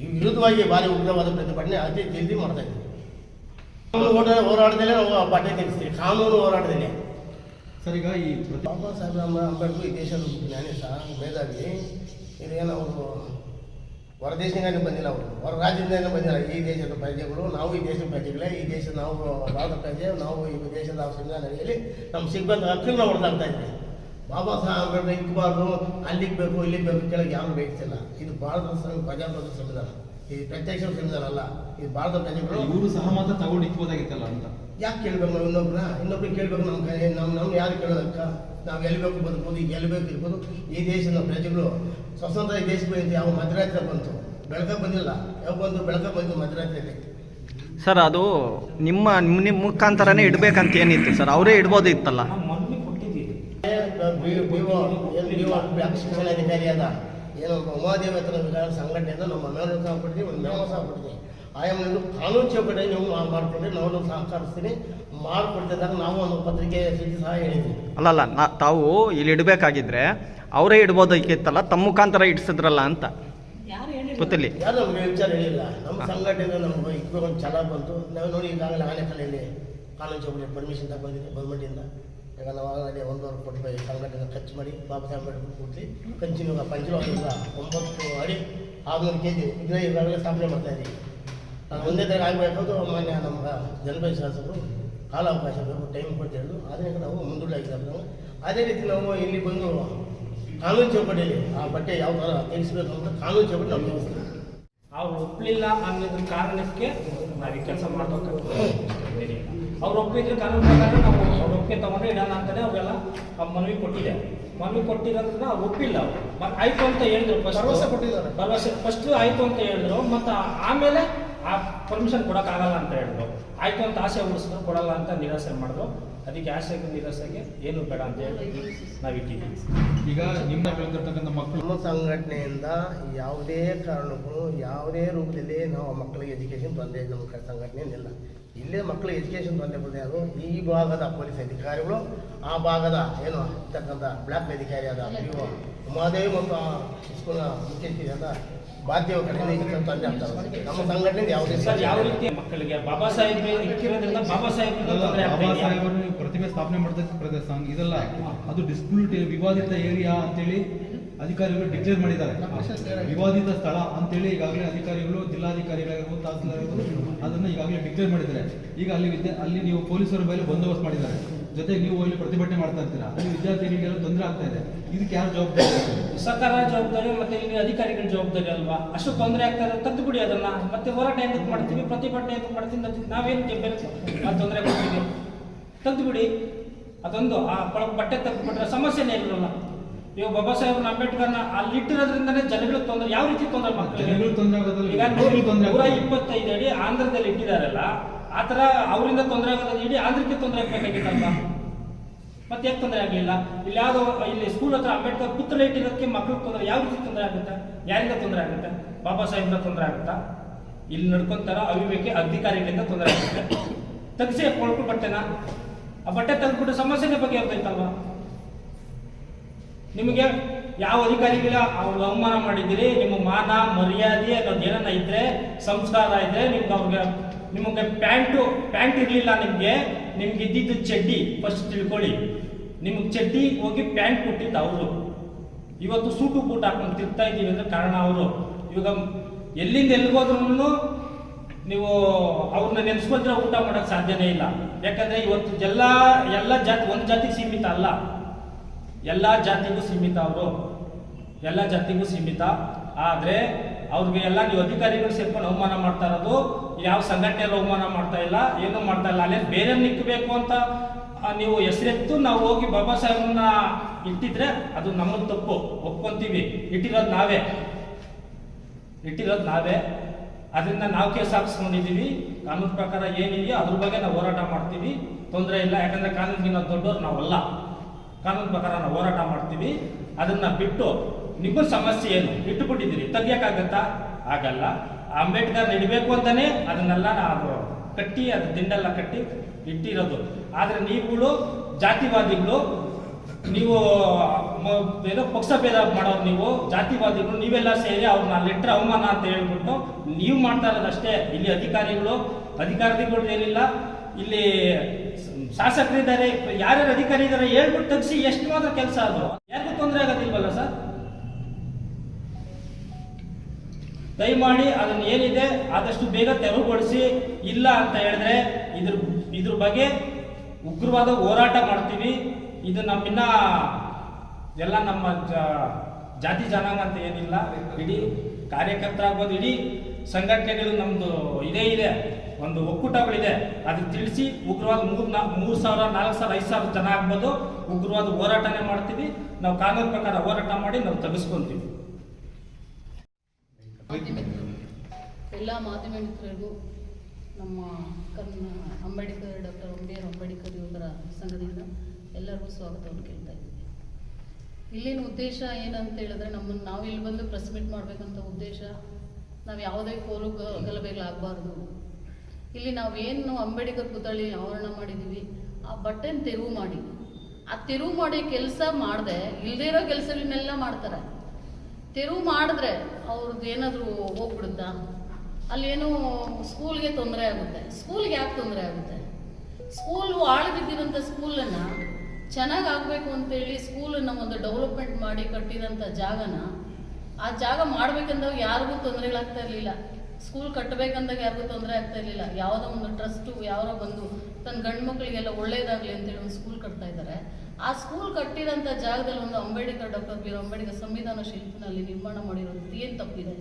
ಈ ವಿರುದ್ಧವಾಗಿ ಭಾರಿ ಉಗ್ರವಾದ ಪ್ರತಿಭಟನೆ ಅತಿ ಜಲ್ದಿ ಮಾಡ್ತಾ ಇದ್ದೀವಿ ಕಾನೂನು ಹೋರಾಟ ಹೋರಾಟದಲ್ಲೇ ನಾವು ಬಟ್ಟೆ ತೆಗೆಸ್ತೀವಿ ಕಾನೂನು ಹೋರಾಟದಲ್ಲಿ. ಸರ್ ಈಗ ಈ ಬಾಬಾ ಸಾಹೇಬ್ ಅಂಬ ಅಂಬೇಡ್ಕರ್ ಈ ದೇಶದ ಜ್ಞಾನಿ ಸಹ ಮೇಧಾವಿ. ಇದೇನು ಅವರು ಹೊರದೇಶದಿಂದಲೇ ಬಂದಿಲ್ಲ ಅವರು. ಹೊರ ರಾಜ್ಯದಿಂದಲೇ ಬಂದಿಲ್ಲ. ಈ ದೇಶದ ಪ್ರಜೆಗಳು ನಾವು ಈ ದೇಶದ ಪ್ರಜೆಗಳೇ ಈ ದೇಶ ನಾವು ಭಾರತ ಪ್ರಜೆ ನಾವು ಈ ದೇಶದ ಸಂವಿಧಾನ ನಮ್ಮ ನಮ್ಗೆ ಸಿಗ್ಬೇಕು ಹಕ್ಕನ್ನು ನಾವು ಹೊಡೆದಾಗ್ತಾ ಇದ್ವಿ ಬಾಬಾ ಸಾಹೇಬ್ ಅಂಬೇಡ್ಕರ್ ಇಕ್ಬಾರ್ದು ಅಲ್ಲಿಗೆ ಬೇಕು ಇಲ್ಲಿಗೆ ಬೇಕು ಕೆಳಗೆ ಯಾರು ಬೇಕಿಲ್ಲ ಇದು ಭಾರತದ ಪ್ರಜಾಪ್ರಭುತ್ವ ಸಂವಿಧಾನ. ಇದು ಪ್ರತ್ಯಕ್ಷ ಸಂವಿಧಾನ ಅಲ್ಲ. ಇದು ಭಾರತ ಪ್ರಜೆಗಳು ಇವರು ಸಹ ಮಾತ್ರ ತಗೊಂಡು ಇಕ್ಬೋದಾಗಿತ್ತಲ್ಲ ಅಂತ. ಯಾಕೆ ಕೇಳ್ಬೇಕು ನಾವು ಇನ್ನೊಬ್ರ ಇನ್ನೊಬ್ರಿಗೆ ಕೇಳ್ಬೇಕು ನಮ್ಮ ಕೈ ನಮ್ಮ ನಮ್ಮ ಯಾರು ಕೇಳೋದಕ್ಕ? ನಾವು ಗೆಲ್ಲಬೇಕು ಬದುಕ್ಬೋದು ಈಗ ಬೇಕು ಇರ್ಬೋದು? ಈ ದೇಶದ ಪ್ರಜೆಗಳು ಸ್ವತಂತ್ರ ದೇಶ ದೇಶಕ್ಕೆ ಬಂದಿದ್ದು ಯಾವ ಮಧ್ಯರಾತ್ರಿ ಬಂತು? ಬೆಳಕ ಬಂದಿಲ್ಲ. ಯಾವ ಬಂದು ಬೆಳಕ ಬಂತು ಮಧ್ಯರಾತ್ರಿಯಲ್ಲಿ? ಸರ್ ಅದು ನಿಮ್ಮ ನಿಮ್ಮ ನಿಮ್ಮ ಮುಖಾಂತರನೇ ಇಡಬೇಕಂತ ಏನಿತ್ತು ಸರ್? ಅವರೇ ಇಡ್ಬೋದು ಇತ್ತಲ್ಲ? ಅಧಿಕಾರಿ ಅದ ಏನು ಉಮಾದೇವತನ ಸಂಘಟನೆ ಸಂಘಟನೆಯಿಂದ ನಮ್ಮ ಮೇಲೂ ಸಹ ಕೊಡ್ತೀವಿ ಒಂದು ಮೇವ ಸಹ ಕೊಡ್ತೀವಿ ಆಯಾಮನಿಂದ ಕಾನೂನು ಚೌಕಟ್ಟೆ ನೀವು ಮಾಡ್ಕೊಂಡ್ರೆ ನಾವು ಸಹಕರಿಸ್ತೀನಿ. ಮಾಡಿಕೊಡ್ತಿದ್ದಾಗ ನಾವು ಒಂದು ಪತ್ರಿಕೆ ಸುದ್ದಿ ಸಹ ಹೇಳಿದ್ವಿ ಅಲ್ಲಲ್ಲ ನಾ ತಾವು ಇಲ್ಲಿ ಇಡಬೇಕಾಗಿದ್ರೆ ಅವರೇ ಇಡ್ಬೋದಕ್ಕಿತ್ತಲ್ಲ ತಮ್ಮ ಮುಖಾಂತರ ಇಡ್ಸಿದ್ರಲ್ಲ ಅಂತ. ಗೊತ್ತಿಲ್ಲ ಯಾರು ನಮಗೆ ವಿಚಾರ ಹೇಳಿಲ್ಲ? ನಮ್ಮ ಸಂಘಟನೆ ನಮ್ಗೆ ಇಬ್ಬರು ಒಂದು ಛಲ ಬಂತು ನಾವು ನೋಡಿ ಈಗಾಗಲೇ ಪರ್ಮಿಷನ್ ತಗೊಂಡಿದ್ದೀವಿ ಗೌರ್ಮೆಂಟಿಂದ ಈಗ ನಾವು ಆಗಲೇ ಒಂದೂವರೆ ಕೋಟಿ ರೂಪಾಯಿ ಸಂಘಟನೆ ಖರ್ಚು ಮಾಡಿ ಬಾಬಾ ಸಾಹೇಬ್ ಅಂಬೇಡ್ಕರ್ ಕೂಡಲಿ ಕಂಚಿನ ಪಂಚಲೋಹದಿಂದ ಒಂಬತ್ತು ಅಡಿ ಆರುನೂರು ಕೆ ಜಿ ವಿಗ್ರಹ ಈಗಾಗಲೇ ಸ್ಥಾಪನೆ ಮಾಡ್ತಾ ಇದ್ದೀವಿ. ನಾನು ಒಂದೇ ತರ ಆಗಬೇಕಾದ್ರು ಮಾನ್ಯ ನಮ್ಮ ಜನಪದ ಶಾಸಕರು ಕಾಲಾವಕಾಶ ಬೇಕು ಟೈಮ್ ಇದ್ದು ಅದೇ ನಾವು ಮುಂದೂಡಾಗಿದ್ದಾರೆ ನಾವು ಅದೇ ರೀತಿ ನಾವು ಇಲ್ಲಿ ಬಂದು ಕಾನೂನು ಚೌಕಟ್ಟಿಯಲ್ಲಿ ಆ ಬಟ್ಟೆ ಯಾವ ಥರ ತೆಗಿಸ್ಬೇಕು ಅಂತ ಕಾನೂನು ಚೌಕಟ್ಟು ನಾವು ಅವ್ರು ಒಪ್ಪಲಿಲ್ಲ ಅನ್ನೋದ್ರ ಕಾರಣಕ್ಕೆ ನಾವು ಈ ಕೆಲಸ ಮಾಡ್ಬೇಕಾಗ್ತದೆ ಅವ್ರು ಒಪ್ಪಿದ್ರೆ ಕಾನೂನು ಪ್ರಕಾರ ನಾವು ಅವ್ರ ಒಪ್ಪಿಗೆ ತಗೊಂಡ್ರೆ ಇಡೋಣ ಅಂತಲೇ ಅವೆಲ್ಲ ಆ ಮನವಿ ಕೊಟ್ಟಿದೆ ಮನವಿ ಕೊಟ್ಟಿರೋದ್ರಿಂದ ಅವ್ರು ಒಪ್ಪಿಲ್ಲ ಅವರು. ಮತ್ತೆ ಆಯ್ತು ಅಂತ ಹೇಳಿದ್ರು ಫಸ್ಟ್ ಭರವಸೆ ಕೊಟ್ಟಿದ್ದಾರೆ. ಭರವಸೆ ಫಸ್ಟ್ ಆಯ್ತು ಅಂತ ಹೇಳಿದ್ರು. ಮತ್ತೆ ಆಮೇಲೆ ಆ ಪರ್ಮಿಷನ್ ಕೊಡೋಕ್ಕಾಗಲ್ಲ ಅಂತ ಹೇಳಿದ್ರು. ಆಯ್ತು ಅಂತ ಆಸೆ ಉಳಿಸಿದ್ರು ಕೊಡಲ್ಲ ಅಂತ ನಿರಾಸೆ ಮಾಡಿದ್ರು. ಅದಕ್ಕೆ ಆಸೆಗೆ ನಿರಾಸೆಗೆ ಏನು ಬೇಡ ಅಂತ ಹೇಳಿ ನಾವು ಇಟ್ಟಿದ್ದೀವಿ. ಈಗ ನಿಮ್ಮ ಬೆಳೆದಿರ್ತಕ್ಕಂಥ ಮಕ್ಕಳು ನಮ್ಮ ಸಂಘಟನೆಯಿಂದ ಯಾವುದೇ ಕಾರಣಕ್ಕೂ ಯಾವುದೇ ರೂಪದಲ್ಲಿ ನಾವು ಮಕ್ಕಳಿಗೆ ಎಜುಕೇಷನ್ ತೊಂದರೆ ನಮ್ಮ ಸಂಘಟನೆಯಿಂದ ಇಲ್ಲ ಇಲ್ಲೇ ಮಕ್ಕಳಿಗೆ ಎಜುಕೇಷನ್ ತೊಂದರೆ ಬಂದರೆ ಅದು ಈ ಭಾಗದ ಪೊಲೀಸ್ ಅಧಿಕಾರಿಗಳು ಆ ಭಾಗದ ಏನು ಇರ್ತಕ್ಕಂಥ ಬ್ಲಾಕ್ ಅಧಿಕಾರಿ ಪಿ ಒ ಉಮಾದೇವಿ ಮತ್ತು ಆ ಸ್ಕೂಲ್ನ ಮುಖ್ಯಸ್ಥಿಯಾದ ಬಾಧ್ಯವ ಕಡೆಯಿಂದ ತೊಂದರೆ ಆಗ್ತಾರೆ ನಮ್ಮ ಸಂಘಟನೆ ಯಾವುದೇ ಸರ್ ಯಾವ ರೀತಿ ಮಕ್ಕಳಿಗೆ ಬಾಬಾ ಸಾಹೇಬ್ ಇಕ್ಕಿರೋದ್ರಿಂದ ಬಾಬಾ ಸಾಹೇಬ್ ಬಾಬಾ? ಸಾಹೇಬರು ನೀವು ಪ್ರತಿಮೆ ಸ್ಥಾಪನೆ ಮಾಡಿದ ಪ್ರದೇಶ ಇದೆಲ್ಲ ಅದು ಡಿಸ್ಪ್ಯೂಟ್ ವಿವಾದಿತ ಏರಿಯಾ ಅಂತೇಳಿ ಅಧಿಕಾರಿಗಳು ಡಿಕ್ಲೇರ್ ಮಾಡಿದ್ದಾರೆ. ವಿವಾದಿತ ಸ್ಥಳ ಅಂತೇಳಿ ಈಗಾಗಲೇ ಅಧಿಕಾರಿಗಳು ಜಿಲ್ಲಾಧಿಕಾರಿಗಳಾಗಿರ್ಬೋದು ತಹಸೀಲ್ದಾರ್ ಅದನ್ನ ಈಗಾಗಲೇ ಡಿಕ್ಲೇರ್ ಮಾಡಿದ್ದಾರೆ. ಈಗ ಅಲ್ಲಿ ವಿದ್ಯಾ ಅಲ್ಲಿ ನೀವು ಪೊಲೀಸರ ಮೇಲೆ ಬಂದೋಬಸ್ತ್ ಮಾಡಿದ್ದಾರೆ. ಜೊತೆಗೆ ನೀವು ಇಲ್ಲಿ ಪ್ರತಿಭಟನೆ ಮಾಡ್ತಾ ಇರ್ತೀರಾ? ಅಲ್ಲಿ ವಿದ್ಯಾರ್ಥಿಗಳಿಗೆ ತೊಂದರೆ ಆಗ್ತಾ ಇದೆ. ಇದಕ್ಕೆ ಯಾರು ಜವಾಬ್ದಾರಿ? ಸರ್ಕಾರ ಜವಾಬ್ದಾರಿ ಮತ್ತೆ ಇಲ್ಲಿ ಅಧಿಕಾರಿಗಳ ಜವಾಬ್ದಾರಿ ಅಲ್ವಾ? ಅಷ್ಟು ತೊಂದರೆ ಆಗ್ತಾ ಇದೆ ತದ್ದು ಬಿಡಿ ಅದನ್ನ. ಮತ್ತೆ ಹೋರಾಟ ಎಂದಕ್ಕೆ ಮಾಡ್ತೀವಿ? ಪ್ರತಿಭಟನೆ ಎಂದಕ್ಕೆ ಮಾಡ್ತೀವಿ? ನಾವೇನು ಬೇರೆ ತೊಂದರೆ ಕೊಡ್ತೀವಿ. ತದ್ದು ಬಿಡಿ. ಅದೊಂದು. ಆ ಬಟ್ಟೆ ಬಿಟ್ರೆ ಸಮಸ್ಯೆನೇ ಇರಲ್ಲ ಇವಾಗ ಬಾಬಾ ಸಾಹೇಬ್ ಅಂಬೇಡ್ಕರ್ನ ಅಲ್ಲಿ ಇಟ್ಟಿರೋದ್ರಿಂದನೇ ಜನಗಳು ತೊಂದರೆ ಯಾವ ರೀತಿ ತೊಂದರೆ ಮಾಡ್ತಾರೆ? ಈಗ ನೂರ. ಇಪ್ಪತ್ತೈದು ಅಡಿ ಆಂಧ್ರದಲ್ಲಿ ಇಟ್ಟಿದಾರಲ್ಲ ಆ ಥರ ಅವರಿಂದ ತೊಂದರೆ ಆಗೋದು ಇಡೀ ಆಂಧ್ರಕ್ಕೆ ತೊಂದರೆ ಆಗಬೇಕಾಗಿತ್ತಲ್ವಾ? ಮತ್ತೆ ಯಾಕೆ ತೊಂದರೆ ಆಗಲಿಲ್ಲ? ಇಲ್ಲಿ ಯಾವುದೋ, ಇಲ್ಲಿ ಸ್ಕೂಲ್ ಹತ್ರ ಅಂಬೇಡ್ಕರ್ ಪುತ್ರ ಇಟ್ಟಿರೋದಕ್ಕೆ ಮಕ್ಳಿಗೆ ತೊಂದರೆ, ಯಾವ ರೀತಿ ತೊಂದರೆ ಆಗುತ್ತೆ? ಯಾರಿಂದ ತೊಂದರೆ ಆಗುತ್ತೆ? ಬಾಬಾ ಸಾಹೇಬ್ರ ತೊಂದರೆ ಆಗುತ್ತಾ? ಇಲ್ಲಿ ನಡ್ಕೊಂತಾರ ಅವಿವೇಕಿ ಅಧಿಕಾರಿಗಳಿಂದ ತೊಂದರೆ ಆಗುತ್ತೆ. ತಗ್ಸಿ ಕೊಳ್ಕು ಬಟ್ಟೆನ. ಆ ಬಟ್ಟೆ ತಂದ್ಬಿಟ್ಟು ಸಮಸ್ಯೆನೇ ಬಗ್ಗೆ ಇರ್ತೈತಲ್ವಾ ನಿಮಗೆ ಯಾವ ಅಧಿಕಾರಿಗಳ ಅವ್ರಿಗೆ ಅವಮಾನ ಮಾಡಿದ್ದೀರಿ, ನಿಮ್ಮ ಮಾನ, ಮರ್ಯಾದೆ ಅನ್ನೋದು ಏನನ್ನ ಇದ್ರೆ, ಸಂಸ್ಕಾರ ಇದ್ರೆ ನಿಮ್ಗೆ ಅವ್ರಿಗೆ ನಿಮಗೆ ಪ್ಯಾಂಟು, ಪ್ಯಾಂಟ್ ಇರಲಿಲ್ಲ ನಿಮಗೆ, ನಿಮ್ಗೆ ಇದ್ದಿದ್ದು ಚಡ್ಡಿ ಫಸ್ಟ್ ತಿಳ್ಕೊಳ್ಳಿ. ನಿಮ್ಗೆ ಚಡ್ಡಿ ಹೋಗಿ ಪ್ಯಾಂಟ್ ಕೊಟ್ಟಿದ್ದು ಅವರು. ಇವತ್ತು ಸೂಟು ಬೂಟ್ ಹಾಕೊಂಡು ತಿರ್ತಾ ಇದ್ದೀವಿ ಅಂದ್ರೆ ಕಾರಣ ಅವರು. ಇವಾಗ ಎಲ್ಲಿಂದ ಎಲ್ಲಿಗೋದ್ರೂ ನೀವು ಅವ್ರನ್ನ ನೆನೆಸ್ಕೊಂಡ್ರೆ ಊಟ ಮಾಡೋಕ್ಕೆ ಸಾಧ್ಯನೇ ಇಲ್ಲ. ಯಾಕಂದ್ರೆ ಇವತ್ತು ಎಲ್ಲ ಎಲ್ಲ ಜಾತಿ, ಒಂದು ಜಾತಿಗೆ ಸೀಮಿತ ಅಲ್ಲ. ಎಲ್ಲ ಜಾತಿಗೂ ಸೀಮಿತ ಅವರು. ಎಲ್ಲ ಜಾತಿಗೂ ಸೀಮಿತ. ಆದರೆ ಅವ್ರಿಗೆ ಎಲ್ಲ ನೀವು ಅಧಿಕಾರಿಗಳು ಸೇರ್ಕೊಂಡು ಅವಮಾನ ಮಾಡ್ತಾ ಇರೋದು ಯಾವ ಸಂಘಟನೆಯಲ್ಲಿ ಅವಮಾನ ಮಾಡ್ತಾ ಇಲ್ಲ, ಏನೂ ಮಾಡ್ತಾ ಇಲ್ಲ, ಅಲ್ಲೇ ಬೇರೆ ನಿಕ್ಕಬೇಕು ಅಂತ ನೀವು ಹೆಸರೆತ್ತು ನಾವು ಹೋಗಿ ಬಾಬಾ ಸಾಹೇಬ್ರನ್ನ ಇಟ್ಟಿದ್ರೆ ಅದು ನಮ್ಮ ತಪ್ಪು, ಒಪ್ಕೊಂತೀವಿ, ಇಟ್ಟಿರೋದು ನಾವೇ. ಇಟ್ಟಿರೋದು ನಾವೇ. ಅದರಿಂದ ನಾವು ಕೇಸ್ ಹಾಕ್ಸ್ಕೊಂಡಿದ್ದೀವಿ ಕಾನೂನು ಪ್ರಕಾರ ಏನಿದೆಯೋ ಅದ್ರ ಬಗ್ಗೆ ನಾವು ಹೋರಾಟ ಮಾಡ್ತೀವಿ, ತೊಂದರೆ ಇಲ್ಲ, ಯಾಕಂದ್ರೆ ಕಾನೂನಿಗಿಂತ ದೊಡ್ಡವ್ರು ನಾವಲ್ಲ. ಕಾನೂನು ಪ್ರಕಾರ ನಾವು ಹೋರಾಟ ಮಾಡ್ತೀವಿ. ಅದನ್ನು ಬಿಟ್ಟು, ನಿಮ್ಮ ಸಮಸ್ಯೆ ಏನು? ಇಟ್ಟುಬಿಟ್ಟಿದ್ದೀರಿ ತೆಗಿಯೋಕ್ಕಾಗತ್ತಾ? ಆಗಲ್ಲ. ಅಂಬೇಡ್ಕರ್ ನಡಿಬೇಕು ಅಂತಾನೆ ಅದನ್ನೆಲ್ಲ ನಾವು ಕಟ್ಟಿ, ಅದು ದಿಂಡೆಲ್ಲ ಕಟ್ಟಿ ಇಟ್ಟಿರೋದು. ಆದರೆ ನೀವುಗಳು ಜಾತಿವಾದಿಗಳು, ನೀವು ಏನೋ ಪಕ್ಷ ಭೇದ ಮಾಡೋರು ನೀವು, ಜಾತಿವಾದಿಗಳು, ನೀವೆಲ್ಲ ಸೇರಿ ಅವ್ರನ್ನ ಲೆಟ್ರ್ ಅವಮಾನ ಅಂತ ಹೇಳ್ಬಿಟ್ಟು ನೀವು ಮಾಡ್ತಾ ಇರೋದಷ್ಟೇ ಇಲ್ಲಿ ಅಧಿಕಾರಿಗಳು ಅಧಿಕಾರಿಗಳು ಏನಿಲ್ಲ. ಇಲ್ಲಿ ಶಾಸಕರಿದ್ದಾರೆ, ಯಾರ್ಯಾರು ಅಧಿಕಾರಿ ಇದ್ದಾರೆ ಹೇಳ್ಬಿಟ್ಟು ತಗ್ಸಿ ಎಷ್ಟು ಮಾತ್ರ ಕೆಲಸ ಅದು. ಯಾರಿಗೂ ತೊಂದರೆ ಆಗೋದಿಲ್ವಲ್ಲ ದಯಮಾಡಿ ಅದನ್ನ ಏನಿದೆ ಆದಷ್ಟು ಬೇಗ ತೆರವುಗೊಳಿಸಿ, ಇಲ್ಲ ಅಂತ ಹೇಳಿದ್ರೆ ಇದ್ರ ಇದ್ರ ಬಗ್ಗೆ ಉಗ್ರವಾದ ಹೋರಾಟ ಮಾಡ್ತೀವಿ. ಇದು ನಮ್ಮಿನ್ನ ಎಲ್ಲ ನಮ್ಮ ಜಾತಿ ಜನಾಂಗ ಅಂತ ಏನಿಲ್ಲ. ಇಡೀ ಕಾರ್ಯಕರ್ತರಾಗ್ಬೋದು ಇಡೀ ಸಂಘಟನೆಗಳು ನಮ್ದು ಇದೇ ಇದೆ. ಒಂದು ಒಕ್ಕೂಟಗಳಿದೆ. ಅದನ್ನ ತಿಳಿಸಿ ಉಗ್ರವಾದ ಮೂರ್ ನಾ, ಮೂರು ಸಾವಿರ, ನಾಲ್ಕು ಸಾವಿರ, ಐದು ಸಾವಿರ ಜನ ಆಗ್ಬೋದು. ಉಗ್ರವಾದ ಹೋರಾಟನೇ ಮಾಡ್ತೀವಿ. ನಾವು ಕಾನೂನು ಪ್ರಕಾರ ಹೋರಾಟ ಮಾಡಿ ನಾವು ತೆಗೆಸ್ಕೊಂತೀವಿ. ಎಲ್ಲ ಮಾಧ್ಯಮ ಮಿತ್ರರಿಗೂ ನಮ್ಮ ಕನ್ನ ಅಂಬೇಡ್ಕರ್ ಡಾಕ್ಟರ್ ಆರ್ ಅಂಬೇಡ್ಕರ್ ಯುವಕರ ಸಂಘದಿಂದ ಎಲ್ಲರಿಗೂ ಸ್ವಾಗತವನ್ನು ಕೇಳ್ತಾ ಇದ್ದೀವಿ ಇಲ್ಲಿನ ಉದ್ದೇಶ ಏನಂತ ಹೇಳಿದ್ರೆ ನಮ್ಮನ್ನು ನಾವು ಇಲ್ಲಿ ಬಂದು ಪ್ರೆಸ್ ಮೀಟ್ ಮಾಡಬೇಕಂತ ಉದ್ದೇಶ ನಾವು ಯಾವುದೇ ಕೋಲು ಗಲಭೆಗಳಾಗಬಾರ್ದು ಇಲ್ಲಿ ನಾವೇನು ಅಂಬೇಡ್ಕರ್ ಪುತ್ಥಳಿ ಆವರಣ ಮಾಡಿದ್ದೀವಿ ಆ ಬಟ್ಟೆನ ತೆರವು ಮಾಡಿ. ಆ ತೆರವು ಮಾಡಿ ಕೆಲಸ ಮಾಡದೆ ಇಲ್ಲದೇ ಇರೋ ಕೆಲಸಗಳನ್ನೆಲ್ಲ ಮಾಡ್ತಾರೆ. ತೆರವು ಮಾಡಿದ್ರೆ ಅವ್ರದ್ದು ಏನಾದರೂ ಹೋಗ್ಬಿಡುತ್ತಾ? ಅಲ್ಲೇನೋ ಸ್ಕೂಲ್ಗೆ ತೊಂದರೆ ಆಗುತ್ತೆ. ಸ್ಕೂಲ್ಗೆ ಯಾಕೆ ತೊಂದರೆ ಆಗುತ್ತೆ? ಸ್ಕೂಲು ಆಳದಿದ್ದಿರೋಂಥ ಸ್ಕೂಲನ್ನು ಚೆನ್ನಾಗಿ ಆಗಬೇಕು ಅಂತೇಳಿ ಸ್ಕೂಲನ್ನು ಒಂದು ಡೆವಲಪ್ಮೆಂಟ್ ಮಾಡಿ ಕಟ್ಟಿರೋಂಥ ಜಾಗನ ಆ ಜಾಗ ಮಾಡ್ಬೇಕಂದಾಗ ಯಾರಿಗೂ ತೊಂದರೆಗಳಾಗ್ತಾ ಇರಲಿಲ್ಲ. ಸ್ಕೂಲ್ ಕಟ್ಟಬೇಕಂದಾಗ ಯಾರಿಗೂ ತೊಂದರೆ ಆಗ್ತಾ ಇರಲಿಲ್ಲ. ಯಾವುದೋ ಒಂದು ಟ್ರಸ್ಟು ಯಾರೋ ಬಂದು ತನ್ನ ಗಂಡು ಮಕ್ಕಳಿಗೆಲ್ಲ ಒಳ್ಳೇದಾಗಲಿ ಅಂತೇಳಿ ಒಂದು ಸ್ಕೂಲ್ ಕಟ್ತಾ ಇದ್ದಾರೆ. ಆ ಸ್ಕೂಲ್ ಕಟ್ಟಿರೋಂಥ ಜಾಗದಲ್ಲಿ ಒಂದು Ambedkar doctor B R Ambedkar ಸಂವಿಧಾನ ಶಿಲ್ಪಿನಲ್ಲಿ ನಿರ್ಮಾಣ ಮಾಡಿರೋದು ಏನು ತಪ್ಪಿದೆ?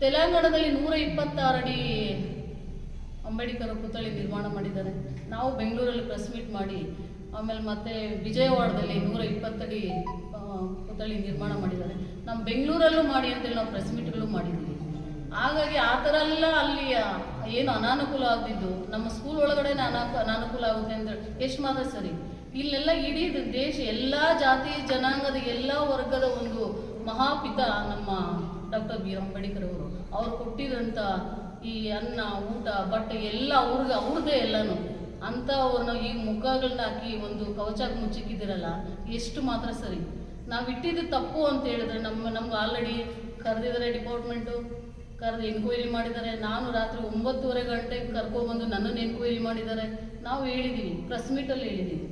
ತೆಲಂಗಾಣದಲ್ಲಿ ನೂರ ಇಪ್ಪತ್ತಾರು ಅಡಿ ಅಂಬೇಡ್ಕರ್ ಪುತ್ಥಳಿ ನಿರ್ಮಾಣ ಮಾಡಿದ್ದಾರೆ. ನಾವು ಬೆಂಗಳೂರಲ್ಲಿ ಪ್ರೆಸ್ ಮೀಟ್ ಮಾಡಿ ಆಮೇಲೆ ಮತ್ತೆ ವಿಜಯವಾಡದಲ್ಲಿ ನೂರ ಇಪ್ಪತ್ತಡಿ ಪುತ್ಥಳಿ ನಿರ್ಮಾಣ ಮಾಡಿದ್ದಾರೆ. ನಮ್ಮ ಬೆಂಗಳೂರಲ್ಲೂ ಮಾಡಿ ಅಂತೇಳಿ ನಾವು ಪ್ರೆಸ್ ಮೀಟ್ಗಳು ಮಾಡಿದ್ದೀವಿ. ಹಾಗಾಗಿ ಆ ಥರ ಎಲ್ಲ ಅಲ್ಲಿ ಆ, ಏನು ಅನಾನುಕೂಲ ಆಗ್ತಿದ್ದು ನಮ್ಮ ಸ್ಕೂಲ್ ಒಳಗಡೆ ಅನಾನುಕೂಲ ಆಗುತ್ತೆ ಅಂದ್ರೆ ಎಷ್ಟು ಮಾತ್ರ ಸರಿ? ಇಲ್ಲೆಲ್ಲ ಇಡೀ ದೇಶ, ಎಲ್ಲ ಜಾತಿ, ಜನಾಂಗದ ಎಲ್ಲ ವರ್ಗದ ಒಂದು ಮಹಾಪಿತ ನಮ್ಮ ಡಾಕ್ಟರ್ ಬಿ ಅಂಬೇಡ್ಕರ್ ಅವರು. ಅವ್ರು ಕೊಟ್ಟಿದಂಥ ಈ ಅನ್ನ, ಊಟ, ಬಟ್ಟೆ ಎಲ್ಲ ಅವ್ರಿಗೆ ಅವ್ರದ್ದೇ ಎಲ್ಲನೂ. ಅಂತ ಅವ್ರನ್ನ ಈ ಮುಖಗಳನ್ನ ಹಾಕಿ ಒಂದು ಕವಚಾಗಿ ಮುಚ್ಚಿಕ್ಕಿದಿರಲ್ಲ ಎಷ್ಟು ಮಾತ್ರ ಸರಿ? ನಾವು ಇಟ್ಟಿದ್ದು ತಪ್ಪು ಅಂತ ಹೇಳಿದ್ರೆ ನಮ್ಮ ನಮ್ಗೆ ಆಲ್ರೆಡಿ ಕರೆದಿದ್ದಾರೆ ಡಿಪಾರ್ಟ್ಮೆಂಟು ಕರೆದು ಎನ್ಕ್ವೈರಿ ಮಾಡಿದ್ದಾರೆ ನಾನು ರಾತ್ರಿ ಒಂಬತ್ತುವರೆ ಗಂಟೆಗೆ ಕರ್ಕೊಬಂದು ನನ್ನನ್ನು ಎನ್ಕ್ವೈರಿ ಮಾಡಿದ್ದಾರೆ ನಾವು ಹೇಳಿದ್ದೀವಿ ಪ್ರೆಸ್ ಮೀಟಲ್ಲಿ ಹೇಳಿದ್ದೀವಿ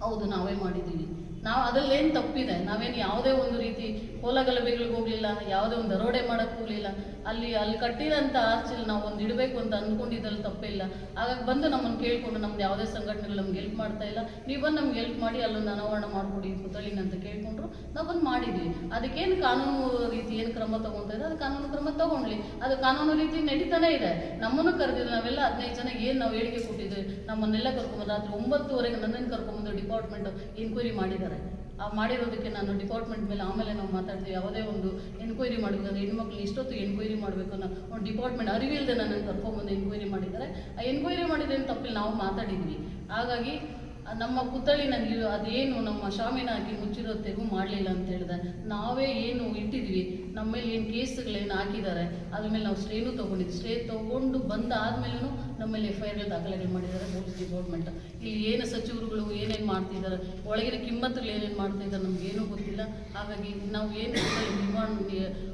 ಹೌದು, ನಾವೇ ಮಾಡಿದ್ದೀವಿ. ನಾವು ಅದರಲ್ಲಿ ಏನು ತಪ್ಪಿದೆ. ನಾವೇನು ಯಾವುದೇ ಒಂದು ರೀತಿ ಕೋಲ ಗಲಭೆಗಳಿಗೆ ಹೋಗಲಿಲ್ಲ, ಯಾವುದೇ ಒಂದು ದರೋಡೆ ಮಾಡೋಕ್ಕೆ ಹೋಗಲಿಲ್ಲ. ಅಲ್ಲಿ ಅಲ್ಲಿ ಕಟ್ಟಿದಂಥ ಆರ್ಚಲ್ಲಿ ನಾವು ಒಂದು ಇಡಬೇಕು ಅಂತ ಅಂದ್ಕೊಂಡಿದ್ದಲ್ಲಿ ತಪ್ಪಿಲ್ಲ. ಹಾಗಾಗಿ ಬಂದು ನಮ್ಮನ್ನು ಕೇಳಿಕೊಂಡು ನಮ್ದು ಯಾವುದೇ ಸಂಘಟನೆಗಳು ನಮ್ಗೆ ಹೆಲ್ಪ್ ಮಾಡ್ತಾ ಇಲ್ಲ. ನೀವು ಬಂದು ನಮ್ಗೆ ಹೆಲ್ಪ್ ಮಾಡಿ ಅಲ್ಲೊಂದು ಅನಾವರಣ ಮಾಡಿಕೊಡಿ ಪುತ್ಥಳಿನ ಅಂತ ಕೇಳಿಕೊಂಡ್ರು. ನಾವು ಬಂದು ಮಾಡಿದ್ವಿ. ಅದಕ್ಕೇನು ಕಾನೂನು ರೀತಿ ಏನು ಕ್ರಮ ತೊಗೊತಾ ಇದೆ ಅದು ಕಾನೂನು ಕ್ರಮ ತಗೊಂಡ್ಲಿ. ಅದು ಕಾನೂನು ರೀತಿ ನಡೀತಾನೆ ಇದೆ. ನಮ್ಮನ್ನು ಕರೆದಿದ್ದು ನಾವೆಲ್ಲ ಹದಿನೈದು ಜನ ಏನು ನಾವು ಹೇಳಿಕೆ ಕೊಟ್ಟಿದ್ವಿ? ನಮ್ಮನ್ನೆಲ್ಲ ಕರ್ಕೊಂಬಂದು ರಾತ್ರಿ ಒಂಬತ್ತುವರೆಗೆ ನನ್ನನ್ನು ಕರ್ಕೊಂಬಂದು ಡಿಪಾರ್ಟ್ಮೆಂಟ್ ಇನ್ಕ್ವೈರಿ ಮಾಡಿದ್ದಾರೆ. ಮಾಡಿರೋದಕ್ಕೆ ನಾನು ಡಿಪಾರ್ಟ್ಮೆಂಟ್ ಮೇಲೆ ಆಮೇಲೆ ನಾವು ಮಾತಾಡ್ತೀವಿ. ಯಾವುದೇ ಒಂದು ಎನ್ಕ್ವೈರಿ ಮಾಡಬೇಕಾದ್ರೆ ಹೆಣ್ಮಕ್ಳು ಇಷ್ಟೊತ್ತು ಎನ್ಕ್ವೈರಿ ಮಾಡಬೇಕು ಅನ್ನೋ ಒಂದು ಡಿಪಾರ್ಟ್ಮೆಂಟ್ ಅರಿವಿಲ್ಲದೆ ನನ್ನನ್ನು ಕರ್ಕೊಂಬಂದು ಎನ್ಕ್ವೈರಿ ಮಾಡಿದ್ದಾರೆ. ಆ ಎನ್ಕ್ವೈರಿ ಮಾಡಿದ್ದೇನು ತಪ್ಪಲ್ಲಿ, ನಾವು ಮಾತಾಡಿದ್ವಿ. ಹಾಗಾಗಿ ನಮ್ಮ ಪುತ್ಥಳಿನ ನೀವು ಅದೇನು ನಮ್ಮ ಶಾಮಿನ ಹಾಕಿ ಮುಚ್ಚಿರೋ ತೆಗು ಮಾಡಲಿಲ್ಲ ಅಂತ ಹೇಳಿದೆ ನಾವೇ ಏನು ಇಟ್ಟಿದ್ವಿ? ನಮ್ಮ ಮೇಲೆ ಏನು ಕೇಸ್ಗಳೇನು ಹಾಕಿದ್ದಾರೆ? ಅದ್ರ ಮೇಲೆ ನಾವು ಸ್ಟೇನು ತೊಗೊಂಡಿದ್ವಿ. ಸ್ಟೇ ತೊಗೊಂಡು ಬಂದಾದ್ಮೇಲೂ ನಮ್ಮ ಮೇಲೆ ಎಫ್ ಐ ಆರ್ ದಾಖಲೆಗಳು ಮಾಡಿದ್ದಾರೆ ಪೊಲೀಸ್ ಡಿಪಾರ್ಟ್ಮೆಂಟ್. ಇಲ್ಲಿ ಏನು ಸಚಿವರುಗಳು ಏನೇನು ಮಾಡ್ತಿದ್ದಾರೆ? ಒಳಗಿನ ಕಿಮ್ಮತ್ತುಗಳು ಏನೇನು ಮಾಡ್ತಿದ್ದಾರೆ ನಮಗೇನೂ ಗೊತ್ತಿಲ್ಲ. ಹಾಗಾಗಿ ನಾವು ಏನು ಪುತ್ಥಳಿ ನಿರ್ಮಾಣ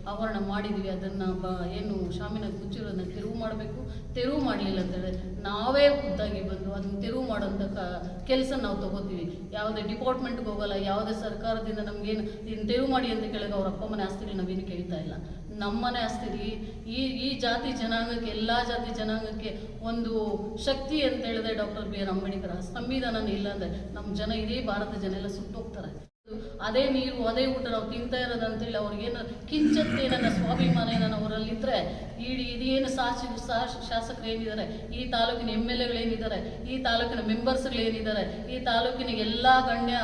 ಆವರಣ ಮಾಡಿದ್ವಿ, ಅದನ್ನು ಬ, ಏನು ಶಾಮಿನ ಮುಚ್ಚಿರೋದನ್ನ ತೆರವು ಮಾಡಬೇಕು. ತೆರವು ಮಾಡಲಿಲ್ಲ ಅಂತೇಳಿದ್ರೆ ನಾವೇ ಖುದ್ದಾಗಿ ಬಂದು ಅದನ್ನು ತೆರವು ಮಾಡೋಂಥ ಕ ಕೆಲಸ ನಾವು ತಗೋತೀವಿ. ಯಾವುದೇ ಡಿಪಾರ್ಟ್ಮೆಂಟ್ಗೆ ಹೋಗಲ್ಲ, ಯಾವುದೇ ಸರ್ಕಾರದಿಂದ ನಮಗೇನು ಇದನ್ನು ತೆರವು ಮಾಡಿ ಅಂತ ಕೇಳಿದ್ರೆ ಅವ್ರ ಅಪ್ಪ ಮನೆ ಆಸ್ತಿಗಳು ನಾವೇನು ಕೇಳ್ತಾ ಇಲ್ಲ. ನಮ್ಮನೆ ಆಸ್ತಿಲಿ ಈ ಈ ಜಾತಿ ಜನಾಂಗಕ್ಕೆ, ಎಲ್ಲ ಜಾತಿ ಜನಾಂಗಕ್ಕೆ ಒಂದು ಶಕ್ತಿ ಅಂತ ಹೇಳಿದ್ರೆ ಡಾಕ್ಟರ್ ಬಿ ಆರ್ ಅಂಬೇಡ್ಕರ್. ಸಂವಿಧಾನನೇ ಇಲ್ಲ ಅಂದರೆ ನಮ್ಮ ಜನ ಇಡೀ ಭಾರತ ಜನ ಎಲ್ಲ ಸುಟ್ಟೋಗ್ತಾರೆ ಅದೇ ನೀರು, ಅದೇ ಊಟ ನಾವು ತಿಂತಾ ಇರೋದು ಅಂತೇಳಿ ಅವ್ರಿಗೇನು ನನ್ನ ಸ್ವಾಭಿಮಾನ ಏನಾನ ಅವರಲ್ಲಿದ್ದರೆ ಇಡೀ ಇದೇನು ಶಾಸ ಶಾಸಕರು ಏನಿದ್ದಾರೆ, ಈ ತಾಲೂಕಿನ ಎಂ ಎಲ್ ಎಗಳೇನಿದ್ದಾರೆ ಈ ತಾಲೂಕಿನ ಮೆಂಬರ್ಸ್ಗಳೇನಿದ್ದಾರೆ ಈ ತಾಲೂಕಿನ ಎಲ್ಲ ಗಣ್ಯ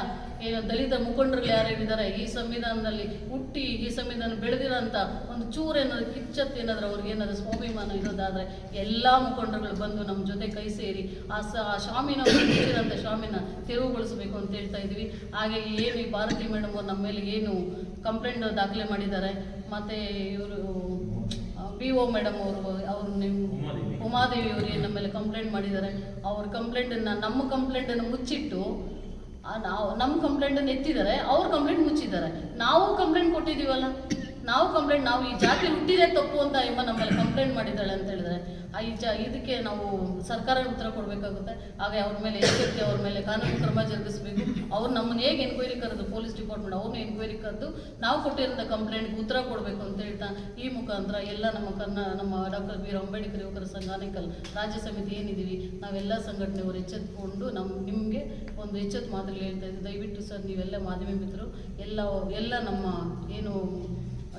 ಏನು ದಲಿತ ಮುಖಂಡರುಗಳು ಯಾರೇನಿದ್ದಾರೆ ಈ ಸಂವಿಧಾನದಲ್ಲಿ ಹುಟ್ಟಿ ಈ ಸಂವಿಧಾನ ಬೆಳೆದಿರೋಂಥ ಒಂದು ಚೂರು ಏನಾದ್ರು ಕಿಚ್ಚತ್ತು ಏನಾದ್ರೂ ಅವ್ರಿಗೆ ಏನಾದ್ರು ಸ್ವಾಭಿಮಾನ ಇರೋದಾದ್ರೆ ಎಲ್ಲ ಮುಖಂಡರುಗಳು ಬಂದು ನಮ್ಮ ಜೊತೆ ಕೈ ಸೇರಿ ಆ ಸ ಆ ಶಾಮಿನ ಮುಚ್ಚಿರೋಂಥ ಶಾಮಿನ ತೆರವುಗೊಳಿಸಬೇಕು ಅಂತ ಹೇಳ್ತಾ ಇದ್ವಿ ಹಾಗೆ ಏನು ಈ ಭಾರತಿ ಮೇಡಮ್ ಅವ್ರು ನಮ್ಮ ಮೇಲೆ ಏನು ಕಂಪ್ಲೇಂಟ್ ದಾಖಲೆ ಮಾಡಿದ್ದಾರೆ ಮತ್ತು ಇವರು ಪಿ ಓ ಮೇಡಮ್ ಅವರು ಅವರು ನಿಮ್ಮ ಉಮಾದೇವಿ. ಅವರು ಏನು ನಮ್ಮ ಮೇಲೆ ಕಂಪ್ಲೇಂಟ್ ಮಾಡಿದ್ದಾರೆ ಅವ್ರ ಕಂಪ್ಲೇಂಟನ್ನು ನಮ್ಮ ಕಂಪ್ಲೇಂಟನ್ನು ಮುಚ್ಚಿಟ್ಟು ನಾವು ನಮ್ಮ ಕಂಪ್ಲೇಂಟನ್ನು ಎತ್ತಿದ್ದಾರೆ, ಅವ್ರ ಕಂಪ್ಲೇಂಟ್ ಮುಚ್ಚಿದ್ದಾರೆ. ನಾವು ಕಂಪ್ಲೇಂಟ್ ಕೊಟ್ಟಿದ್ದೀವಲ್ಲ? ನಾವು ಕಂಪ್ಲೇಂಟ್ ನಾವು ಈ ಜಾತಿ ಹುಟ್ಟಿದೆ ತಪ್ಪು ಅಂತ ಎಂಬ ನಮ್ಮಲ್ಲಿ ಕಂಪ್ಲೇಂಟ್ ಮಾಡಿದ್ದಾಳೆ ಅಂತ ಹೇಳಿದ್ರೆ ಜಾ ಇದಕ್ಕೆ ನಾವು ಸರ್ಕಾರ ಉತ್ತರ ಕೊಡಬೇಕಾಗುತ್ತೆ. ಹಾಗೆ ಅವ್ರ ಮೇಲೆ ಎಚ್ಚರಿಕೆ, ಅವ್ರ ಮೇಲೆ ಕಾನೂನು ಕ್ರಮ ಜರುಗಿಸಬೇಕು. ಅವ್ರು ನಮ್ಮನ್ನ ಹೇಗೆ ಎನ್ಕ್ವೈರಿ ಕರೆದು ಪೊಲೀಸ್ ಡಿಪಾರ್ಟ್ಮೆಂಟ್ ಅವ್ರನ್ನ ಎನ್ಕ್ವೈರಿ ಕರೆದು ನಾವು ಕೊಟ್ಟಿರೋಂಥ ಕಂಪ್ಲೇಂಟ್ಗೆ ಉತ್ತರ ಕೊಡಬೇಕು ಅಂತ ಹೇಳ್ತಾ ಈ ಮುಖಾಂತರ ಎಲ್ಲ ನಮ್ಮ ಕನ್ನ ನಮ್ಮ ಡಾಕ್ಟರ್ ಬಿ. ಆರ್ ಅಂಬೇಡ್ಕರ್ ಯುವಕರ ಸಂಘ ಆನೇಕಲ್ ರಾಜ್ಯ ಸಮಿತಿ ಏನಿದ್ದೀವಿ ನಾವೆಲ್ಲ ಸಂಘಟನೆಯವರು ಎಚ್ಚೆತ್ಕೊಂಡು ನಮ್ಮ ನಿಮಗೆ ಒಂದು ಎಚ್ಚೆತ್ತು ಮಾತುಗಳು ಹೇಳ್ತಾ ಇದ್ದೀವಿ ದಯವಿಟ್ಟು ಸರ್, ನೀವೆಲ್ಲ ಮಾಧ್ಯಮ ಮಿತ್ರರು, ಎಲ್ಲ ಎಲ್ಲ ನಮ್ಮ ಏನು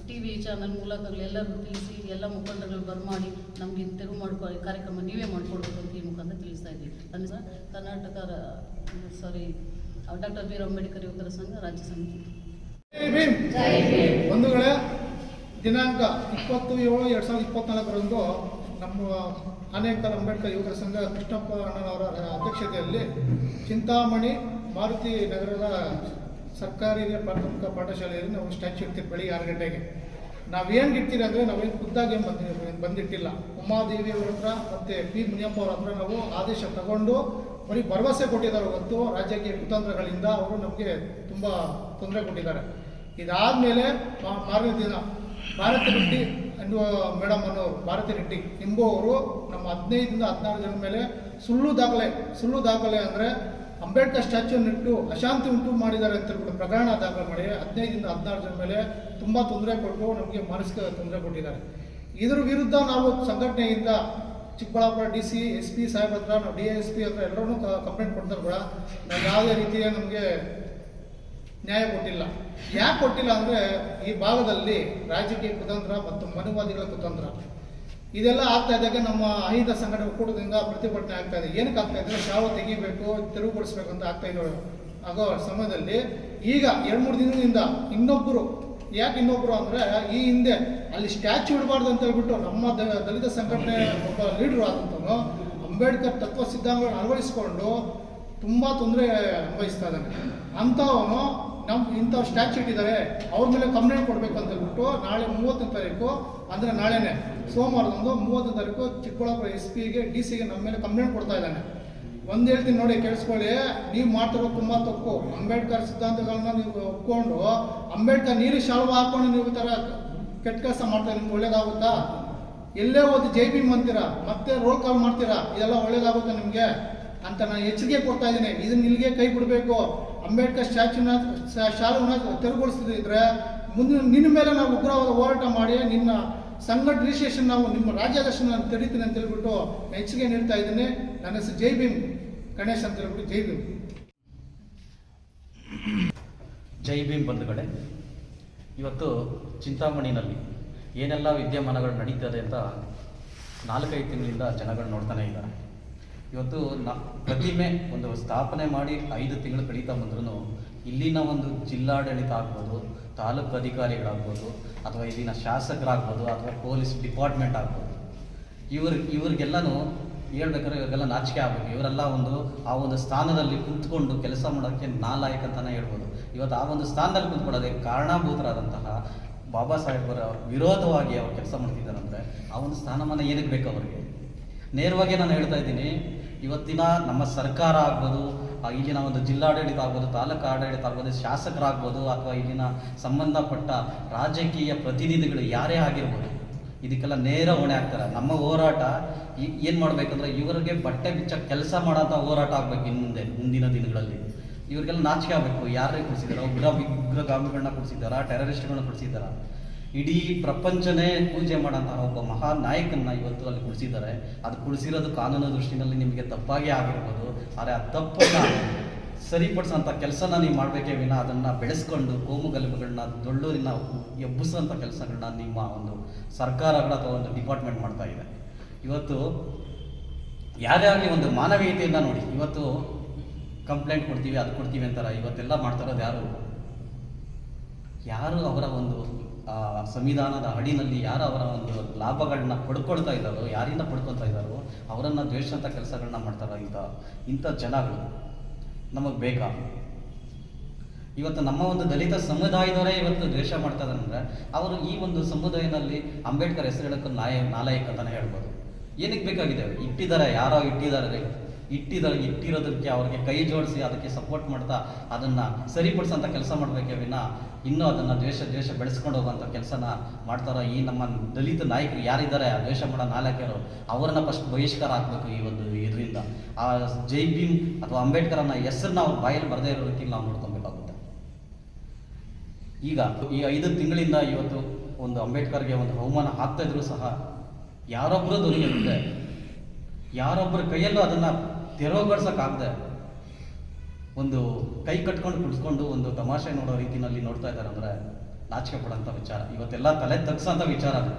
ಟಿ ವಿ ಚಾನಲ್ ಮೂಲಕಗಳು ಎಲ್ಲರೂ ತಿಳಿಸಿ ಎಲ್ಲ ಮುಖಂಡರುಗಳು ಬರಮಾಡಿ ನಮಗೆ ತೆರವು ಮಾಡ್ಕೊ ಕಾರ್ಯಕ್ರಮ ನೀವೇ ಮಾಡಿಕೊಡ್ಬೇಕು ಅಂತ ಈ ಮುಖಾಂತರ ತಿಳಿಸ್ತಾ ಇದ್ದೀವಿ ನನ್ನ ಸಹ Karnataka sorry doctor B R Ambedkar ಯುವಕರ ಸಂಘ ರಾಜ್ಯ ಸಮಿತಿ. ಬಂಧುಗಳೇ ದಿನಾಂಕ ಇಪ್ಪತ್ತು ಏಳು ಎರಡು ಸಾವಿರದ ಇಪ್ಪತ್ನಾಲ್ಕರಂದು ನಮ್ಮ ಆನೇಕಲ್ ಅಂಬೇಡ್ಕರ್ ಯುವಕರ ಸಂಘ ಕೃಷ್ಣಪ್ಪ ಅಣ್ಣನವರ ಅಧ್ಯಕ್ಷತೆಯಲ್ಲಿ ಚಿಂತಾಮಣಿ ಮಾರುತಿ ನಗರದ ಸರ್ಕಾರಿ ಪ್ರಾಥಮಿಕ ಪಾಠಶಾಲೆಯಲ್ಲಿ ನಾವು ಸ್ಟ್ಯಾಚು ಇಡ್ತೀವಿ ಬೆಳಿಗ್ಗೆ ಆರು ಗಂಟೆಗೆ. ನಾವೇನು ಇಡ್ತೀರಿ ಅಂದರೆ ನಾವೇನು ಖುದ್ದಾಗಿ ಏನು ಬಂದಿ ಬಂದಿಟ್ಟಿಲ್ಲ. ಉಮಾದೇವಿ ಅವ್ರ ಹತ್ರ ಮತ್ತು ಪಿ ಮುನಿಯಪ್ಪ ಅವ್ರ ಹತ್ರ ನಾವು ಆದೇಶ ತಗೊಂಡು ಬರೀ ಭರವಸೆ ಕೊಟ್ಟಿದ್ದಾರೆ ಹೊತ್ತು ರಾಜ್ಯಕ್ಕೆ ಕುತಂತ್ರಗಳಿಂದ ಅವರು ನಮಗೆ ತುಂಬ ತೊಂದರೆ ಕೊಟ್ಟಿದ್ದಾರೆ. ಇದಾದಮೇಲೆ ಮಾರನೇ ದಿನ ಭಾರತ ರೆಡ್ಡಿ ಎನ್ನುವ ಮೇಡಮ್ ಅನ್ನೋರು ಭಾರತಿ ರೆಡ್ಡಿ ಎಂಬುವವರು ನಮ್ಮ ಹದಿನೈದರಿಂದ ಹದಿನಾರು ಜನ ಮೇಲೆ ಸುಳ್ಳು ದಾಖಲೆ ಸುಳ್ಳು ದಾಖಲೆ ಅಂದರೆ ಅಂಬೇಡ್ಕರ್ ಸ್ಟ್ಯಾಚ್ಯೂ ಇಟ್ಟು ಅಶಾಂತಿ ಉಂಟು ಮಾಡಿದ್ದಾರೆ ಅಂತ ಹೇಳ್ಬಿಟ್ಟು ಪ್ರಕರಣ ದಾಖಲು ಮಾಡಿ ಹದಿನೈದರಿಂದ ಹದಿನಾರು ಜನ ಮೇಲೆ ತುಂಬ ತೊಂದರೆ ಕೊಟ್ಟು ನಮಗೆ ಮಾನಸಿಕ ತೊಂದರೆ ಕೊಟ್ಟಿದ್ದಾರೆ. ಇದರ ವಿರುದ್ಧ ನಾವು ಸಂಘಟನೆಯಿಂದ Chikkaballapur D C, S P Saheb ಹತ್ರ ನಾವು ಡಿ ಎಸ್ ಪಿ ಹತ್ರ ಎಲ್ಲರೂ ಕಂಪ್ಲೇಂಟ್ ಕೊಡ್ತಾರೆ ಕೂಡ. ನಾವು ಯಾವುದೇ ರೀತಿಯ ನಮಗೆ ನ್ಯಾಯ ಕೊಟ್ಟಿಲ್ಲ. ಯಾಕೆ ಕೊಟ್ಟಿಲ್ಲ ಅಂದರೆ ಈ ಭಾಗದಲ್ಲಿ ರಾಜಕೀಯ ಕುತಂತ್ರ ಮತ್ತು ಮನುವಾದಿಗಳ ಕುತಂತ್ರ. ಇದೆಲ್ಲ ಆಗ್ತಾ ಇದ್ದಾಗ ನಮ್ಮ ಅಹಿತ ಸಂಘಟನೆ ಒಕ್ಕೂಟದಿಂದ ಪ್ರತಿಭಟನೆ ಆಗ್ತಾ ಇದೆ. ಏನಕ್ಕೆ ಆಗ್ತಾ ಇದೆ ಶಾವ ತೆಗಿಬೇಕು ತೆರವುಗೊಳಿಸ್ಬೇಕು ಅಂತ ಆಗ್ತಾ ಇರೋ ಆಗೋ ಸಮಯದಲ್ಲಿ ಈಗ ಎರಡು ಮೂರು ದಿನದಿಂದ ಇನ್ನೊಬ್ಬರು ಯಾಕೆ ಇನ್ನೊಬ್ಬರು ಅಂದರೆ ಈ ಹಿಂದೆ ಅಲ್ಲಿ ಸ್ಟ್ಯಾಚ್ಯೂ ಇಡಬಾರ್ದು ಅಂತ ಹೇಳ್ಬಿಟ್ಟು ನಮ್ಮ ದಲಿತ ಸಂಘಟನೆ ಒಬ್ಬ ಲೀಡರ್ ಆದಂತವನು ಅಂಬೇಡ್ಕರ್ ತತ್ವ ಸಿದ್ಧಾಂತಗಳನ್ನು ಅಳವಡಿಸಿಕೊಂಡು ತುಂಬ ತೊಂದರೆ ಅನುಭವಿಸ್ತಾ ಇದ್ದಾನೆ. ಅಂಥವನು ನಮ್ಮ ಇಂಥವ್ರು ಸ್ಟ್ಯಾಚ್ಯೂ ಇಟ್ಟಿದ್ದಾರೆ ಅವ್ರ ಮೇಲೆ ಕಂಪ್ಲೇಂಟ್ ಕೊಡಬೇಕು ಅಂತ ಹೇಳ್ಬಿಟ್ಟು ನಾಳೆ ಮೂವತ್ತನೇ ತಾರೀಕು, ಅಂದರೆ ನಾಳೆನೇ, ಸೋಮವಾರದಂದು ಮೂವತ್ತನೇ ತಾರೀಕು ಚಿಕ್ಕಬಳ್ಳಾಪುರ ಎಸ್ ಪಿಗೆ ಡಿ ಸಿಗೆ ನಮ್ಮ ಮೇಲೆ ಕಂಪ್ಲೇಂಟ್ ಕೊಡ್ತಾ ಇದ್ದಾನೆ. ಒಂದು ಹೇಳ್ತೀನಿ ನೋಡಿ, ಕೇಳಿಸ್ಕೊಳ್ಳಿ, ನೀವು ಮಾಡ್ತಿರೋ ತುಂಬ ತಪ್ಪು. ಅಂಬೇಡ್ಕರ್ ಸಿದ್ಧಾಂತಗಳನ್ನ ನೀವು ಒಪ್ಕೊಂಡು, ಅಂಬೇಡ್ಕರ್ ನೀರು ಶಾಲ್ವ ಹಾಕೊಂಡು ನೀವು ಥರ ಕೆಟ್ಟ ಕೆಲಸ ಮಾಡ್ತಾ ನಿಮ್ಗೆ ಒಳ್ಳೇದಾಗುತ್ತಾ? ಎಲ್ಲೇ ಹೋದ್ರೆ ಜೈ ಭೀಮ್ ಅಂತೀರಾ? ಮತ್ತೆ ರೋಲ್ ಕಾಲ್ ಮಾಡ್ತೀರಾ? ಇದೆಲ್ಲ ಒಳ್ಳೇದಾಗುತ್ತಾ ನಿಮಗೆ? ಅಂತ ನಾನು ಎಚ್ಚರಿಕೆ ಕೊಡ್ತಾ ಇದ್ದೀನಿ. ಇದನ್ನ ಇಲ್ಲಿಗೆ ಕೈ ಬಿಡಬೇಕು. ಅಂಬೇಡ್ಕರ್ ಸ್ಟ್ಯಾಚ್ಯೂನ ಶಾಲುವನ್ನ ತೆರವುಗೊಳಿಸ್ತಿದ್ರೆ ಮುಂದಿನ ನಿನ್ನ ಮೇಲೆ ನಾವು ಉಗ್ರವಾದ ಹೋರಾಟ ಮಾಡಿ ನಿನ್ನ ಸಂಘಟ ರಿಜಿಸ್ಟ್ರೇಷನ್ ನಾವು ನಿಮ್ಮ ರಾಜ್ಯಾದರ್ಶನ ನಾನು ತೆರಿತೀನಿ ಅಂತ ಹೇಳ್ಬಿಟ್ಟು ಮೆಚ್ಚುಗೆ ನೀಡ್ತಾ ಇದ್ದೀನಿ. ನನ್ನ ಹೆಸರು ಜೈ ಭೀಮ್. ಗಣೇಶ್ ಅಂತ ಹೇಳ್ಬಿಟ್ಟು ಜೈ ಭೀಮ್. ಜೈ ಭೀಮ್ ಬಂಧುಗಳೇ, ಇವತ್ತು ಚಿಂತಾಮಣಿನಲ್ಲಿ ಏನೆಲ್ಲ ವಿದ್ಯಮಾನಗಳು ನಡೀತದೆ ಅಂತ ನಾಲ್ಕೈದು ತಿಂಗಳಿಂದ ಜನಗಳು ನೋಡ್ತಾನೆ ಇದ್ದಾರೆ. ಇವತ್ತು ಪ್ರತಿಮೆ ಒಂದು ಸ್ಥಾಪನೆ ಮಾಡಿ ಐದು ತಿಂಗಳು ಕಳೀತಾ ಬಂದ್ರೂ ಇಲ್ಲಿನ ಒಂದು ಜಿಲ್ಲಾಡಳಿತ ಆಗ್ಬೋದು, ತಾಲೂಕು ಅಧಿಕಾರಿಗಳಾಗ್ಬೋದು, ಅಥವಾ ಇಲ್ಲಿನ ಶಾಸಕರಾಗ್ಬೋದು, ಅಥವಾ ಪೊಲೀಸ್ ಡಿಪಾರ್ಟ್ಮೆಂಟ್ ಆಗ್ಬೋದು. ಇವ್ರ, ಇವ್ರಿಗೆಲ್ಲನೂ ಹೇಳ್ಬೇಕಾದ್ರೆ ಇವ್ರಿಗೆಲ್ಲ ನಾಚಿಕೆ ಆಗಬೇಕು. ಇವರೆಲ್ಲ ಒಂದು ಆ ಒಂದು ಸ್ಥಾನದಲ್ಲಿ ಕುಂತ್ಕೊಂಡು ಕೆಲಸ ಮಾಡೋಕ್ಕೆ ನಾಲಾಯಕ ಅಂತಲೇ ಹೇಳ್ಬೋದು. ಇವತ್ತು ಆ ಒಂದು ಸ್ಥಾನದಲ್ಲಿ ಕುಂತ್ಕೊಳ್ಳೋದಕ್ಕೆ ಕಾರಣಭೂತರಾದಂತಹ ಬಾಬಾ ಸಾಹೇಬರ ವಿರೋಧವಾಗಿ ಅವ್ರು ಕೆಲಸ ಮಾಡ್ತಿದ್ದಾರಂದ್ರೆ, ಆ ಒಂದು ಸ್ಥಾನಮಾನ ಏನಕ್ಕೆ ಬೇಕು ಅವರಿಗೆ? ನೇರವಾಗಿ ನಾನು ಹೇಳ್ತಾ ಇದ್ದೀನಿ, ಇವತ್ತಿನ ನಮ್ಮ ಸರ್ಕಾರ ಆಗ್ಬೋದು ಇಲ್ಲಿನ ಒಂದು ಜಿಲ್ಲಾಡಳಿತ ಆಗ್ಬೋದು, ತಾಲೂಕು ಆಡಳಿತ ಆಗ್ಬೋದು, ಶಾಸಕರಾಗ್ಬೋದು, ಅಥವಾ ಇಲ್ಲಿನ ಸಂಬಂಧಪಟ್ಟ ರಾಜಕೀಯ ಪ್ರತಿನಿಧಿಗಳು ಯಾರೇ ಆಗಿರ್ಬೋದು, ಇದಕ್ಕೆಲ್ಲ ನೇರ ಹೊಣೆ ಆಗ್ತಾರೆ ನಮ್ಮ ಹೋರಾಟ ಏನು ಮಾಡಬೇಕಂದ್ರೆ, ಇವರಿಗೆ ಬಟ್ಟೆ ಬಿಚ್ಚ ಕೆಲಸ ಮಾಡೋಂಥ ಹೋರಾಟ ಆಗ್ಬೇಕು ಇನ್ನು ಮುಂದೆ ಮುಂದಿನ ದಿನಗಳಲ್ಲಿ. ಇವರಿಗೆಲ್ಲ ನಾಚಿಕೆ ಆಗಬೇಕು ಯಾರೇ ಕೊಡಿಸಿದಾರ ಉಗ್ರ ಉಗ್ರಗಾಮಿಗಳನ್ನ ಕೊಡಿಸಿದಾರ ಟೆರರಿಸ್ಟ್ಗಳನ್ನ ಕೊಡಿಸಿದಾರ ಇಡೀ ಪ್ರಪಂಚನೇ ಪೂಜೆ ಮಾಡೋಂತಹ ಒಬ್ಬ ಮಹಾ ನಾಯಕನ್ನ ಇವತ್ತು ಅಲ್ಲಿ ಕುಳಿಸಿದ್ದಾರೆ. ಅದು ಕುಳಿಸಿರೋದು ಕಾನೂನು ದೃಷ್ಟಿನಲ್ಲಿ ನಿಮಗೆ ತಪ್ಪಾಗೇ ಆಗಿರ್ಬೋದು. ಆದರೆ ಆ ತಪ್ಪನ್ನ ಸರಿಪಡಿಸೋಂಥ ಕೆಲಸನ ನೀವು ಮಾಡಬೇಕೇ ವಿನ ಅದನ್ನು ಬೆಳೆಸ್ಕೊಂಡು ಕೋಮು ಗಲಭೆಗಳನ್ನ ದೊಡ್ಡೂರಿನ ಎಬ್ಬಿಸೋಂಥ ಕೆಲಸಗಳನ್ನ ನಿಮ್ಮ ಒಂದು ಸರ್ಕಾರಗಳ ಅಥವಾ ಒಂದು ಡಿಪಾರ್ಟ್ಮೆಂಟ್ ಮಾಡ್ತಾ ಇದೆ. ಇವತ್ತು ಯಾರೇ ಆಗಲಿ ಒಂದು ಮಾನವೀಯತೆಯನ್ನು ನೋಡಿ. ಇವತ್ತು ಕಂಪ್ಲೇಂಟ್ ಕೊಡ್ತೀವಿ, ಅದು ಕೊಡ್ತೀವಿ ಅಂತಾರೆ. ಇವತ್ತೆಲ್ಲ ಮಾಡ್ತಾರೋದು ಯಾರು? ಯಾರು ಅವರ ಒಂದು ಸಂವಿಧಾನದ ಅಡಿನಲ್ಲಿ ಯಾರು ಅವರ ಒಂದು ಲಾಭಗಳನ್ನ ಪಡ್ಕೊಳ್ತಾ ಇದ್ದಾರೋ, ಯಾರಿಂದ ಪಡ್ಕೊಳ್ತಾ ಇದ್ದಾರೋ, ಅವರನ್ನು ದ್ವೇಷಂಥ ಕೆಲಸಗಳನ್ನ ಮಾಡ್ತಾರ ಇಂಥ ಇಂಥ ಜನಗಳು. ನಮಗೆ ಬೇಕಾ? ಇವತ್ತು ನಮ್ಮ ಒಂದು ದಲಿತ ಸಮುದಾಯದವರೇ ಇವತ್ತು ದ್ವೇಷ ಮಾಡ್ತಾ ಇದ್ದಾರೆ ಅವರು ಈ ಒಂದು ಸಮುದಾಯದಲ್ಲಿ ಅಂಬೇಡ್ಕರ್ ಹೆಸರು ಹೇಳೋಕೆ ನಾಯ, ನಾಲಾಯಕ್ ಅಂತಾನೆ ಹೇಳ್ಬೋದು. ಏನಕ್ಕೆ ಬೇಕಾಗಿದೆ? ಇಟ್ಟಿದ್ದಾರೆ, ಯಾರೋ ಇಟ್ಟಿದ್ದಾರೆ ಇಟ್ಟಿದ್ದಾರೆ ಇಟ್ಟಿರೋದಕ್ಕೆ ಅವ್ರಿಗೆ ಕೈ ಜೋಡಿಸಿ ಅದಕ್ಕೆ ಸಪೋರ್ಟ್ ಮಾಡ್ತಾ ಅದನ್ನು ಸರಿಪಡಿಸೋಂಥ ಕೆಲಸ ಮಾಡಬೇಕೆ ವಿನ ಇನ್ನೂ ಅದನ್ನು ದ್ವೇಷ ದ್ವೇಷ ಬೆಳೆಸ್ಕೊಂಡು ಹೋಗುವಂಥ ಕೆಲಸನ ಮಾಡ್ತಾರೋ ಈ ನಮ್ಮ ದಲಿತ ನಾಯಕರು ಯಾರಿದ್ದಾರೆ? ಆ ದ್ವೇಷ ಮಾಡೋ ನಾಲ್ಕರು ಅವರನ್ನ ಫಸ್ಟ್ ಬಹಿಷ್ಕಾರ ಹಾಕಬೇಕು ಈ ಒಂದು ಇದರಿಂದ. ಆ ಜೈ ಭೀಮ್ ಅಥವಾ ಅಂಬೇಡ್ಕರ್ ಅನ್ನೋ ಹೆಸರನ್ನ ಅವ್ರ ಬಾಯಲ್ಲಿ ಬರದೇ ಇರೋ ರೀತಿಯಲ್ಲಿ ನಾವು ನೋಡ್ಕೊಬೇಕಾಗುತ್ತೆ. ಈಗ ಈ ಐದು ತಿಂಗಳಿಂದ ಇವತ್ತು ಒಂದು ಅಂಬೇಡ್ಕರ್ಗೆ ಒಂದು ಅವಮಾನ ಆಗ್ತಾ ಇದ್ರು ಸಹ ಯಾರೊಬ್ಬರು ಧ್ವನಿಗಳಿದೆ ಯಾರೊಬ್ಬರ ಕೈಯಲ್ಲೂ ಅದನ್ನು ತೆರವುಗೊಳಿಸೋಕ್ಕಾಗದೆ ಒಂದು ಕೈ ಕಟ್ಕೊಂಡು ಕುಳಿಸ್ಕೊಂಡು ಒಂದು ತಮಾಷೆ ನೋಡೋ ರೀತಿನಲ್ಲಿ ನೋಡ್ತಾ ಇದ್ದಾರೆ ಅಂದ್ರೆ ನಾಚಿಕೆ ಪಡೋಂಥ ವಿಚಾರ. ಇವತ್ತೆಲ್ಲ ತಲೆ ತಗ್ಸೋಂಥ ವಿಚಾರ ಅದು.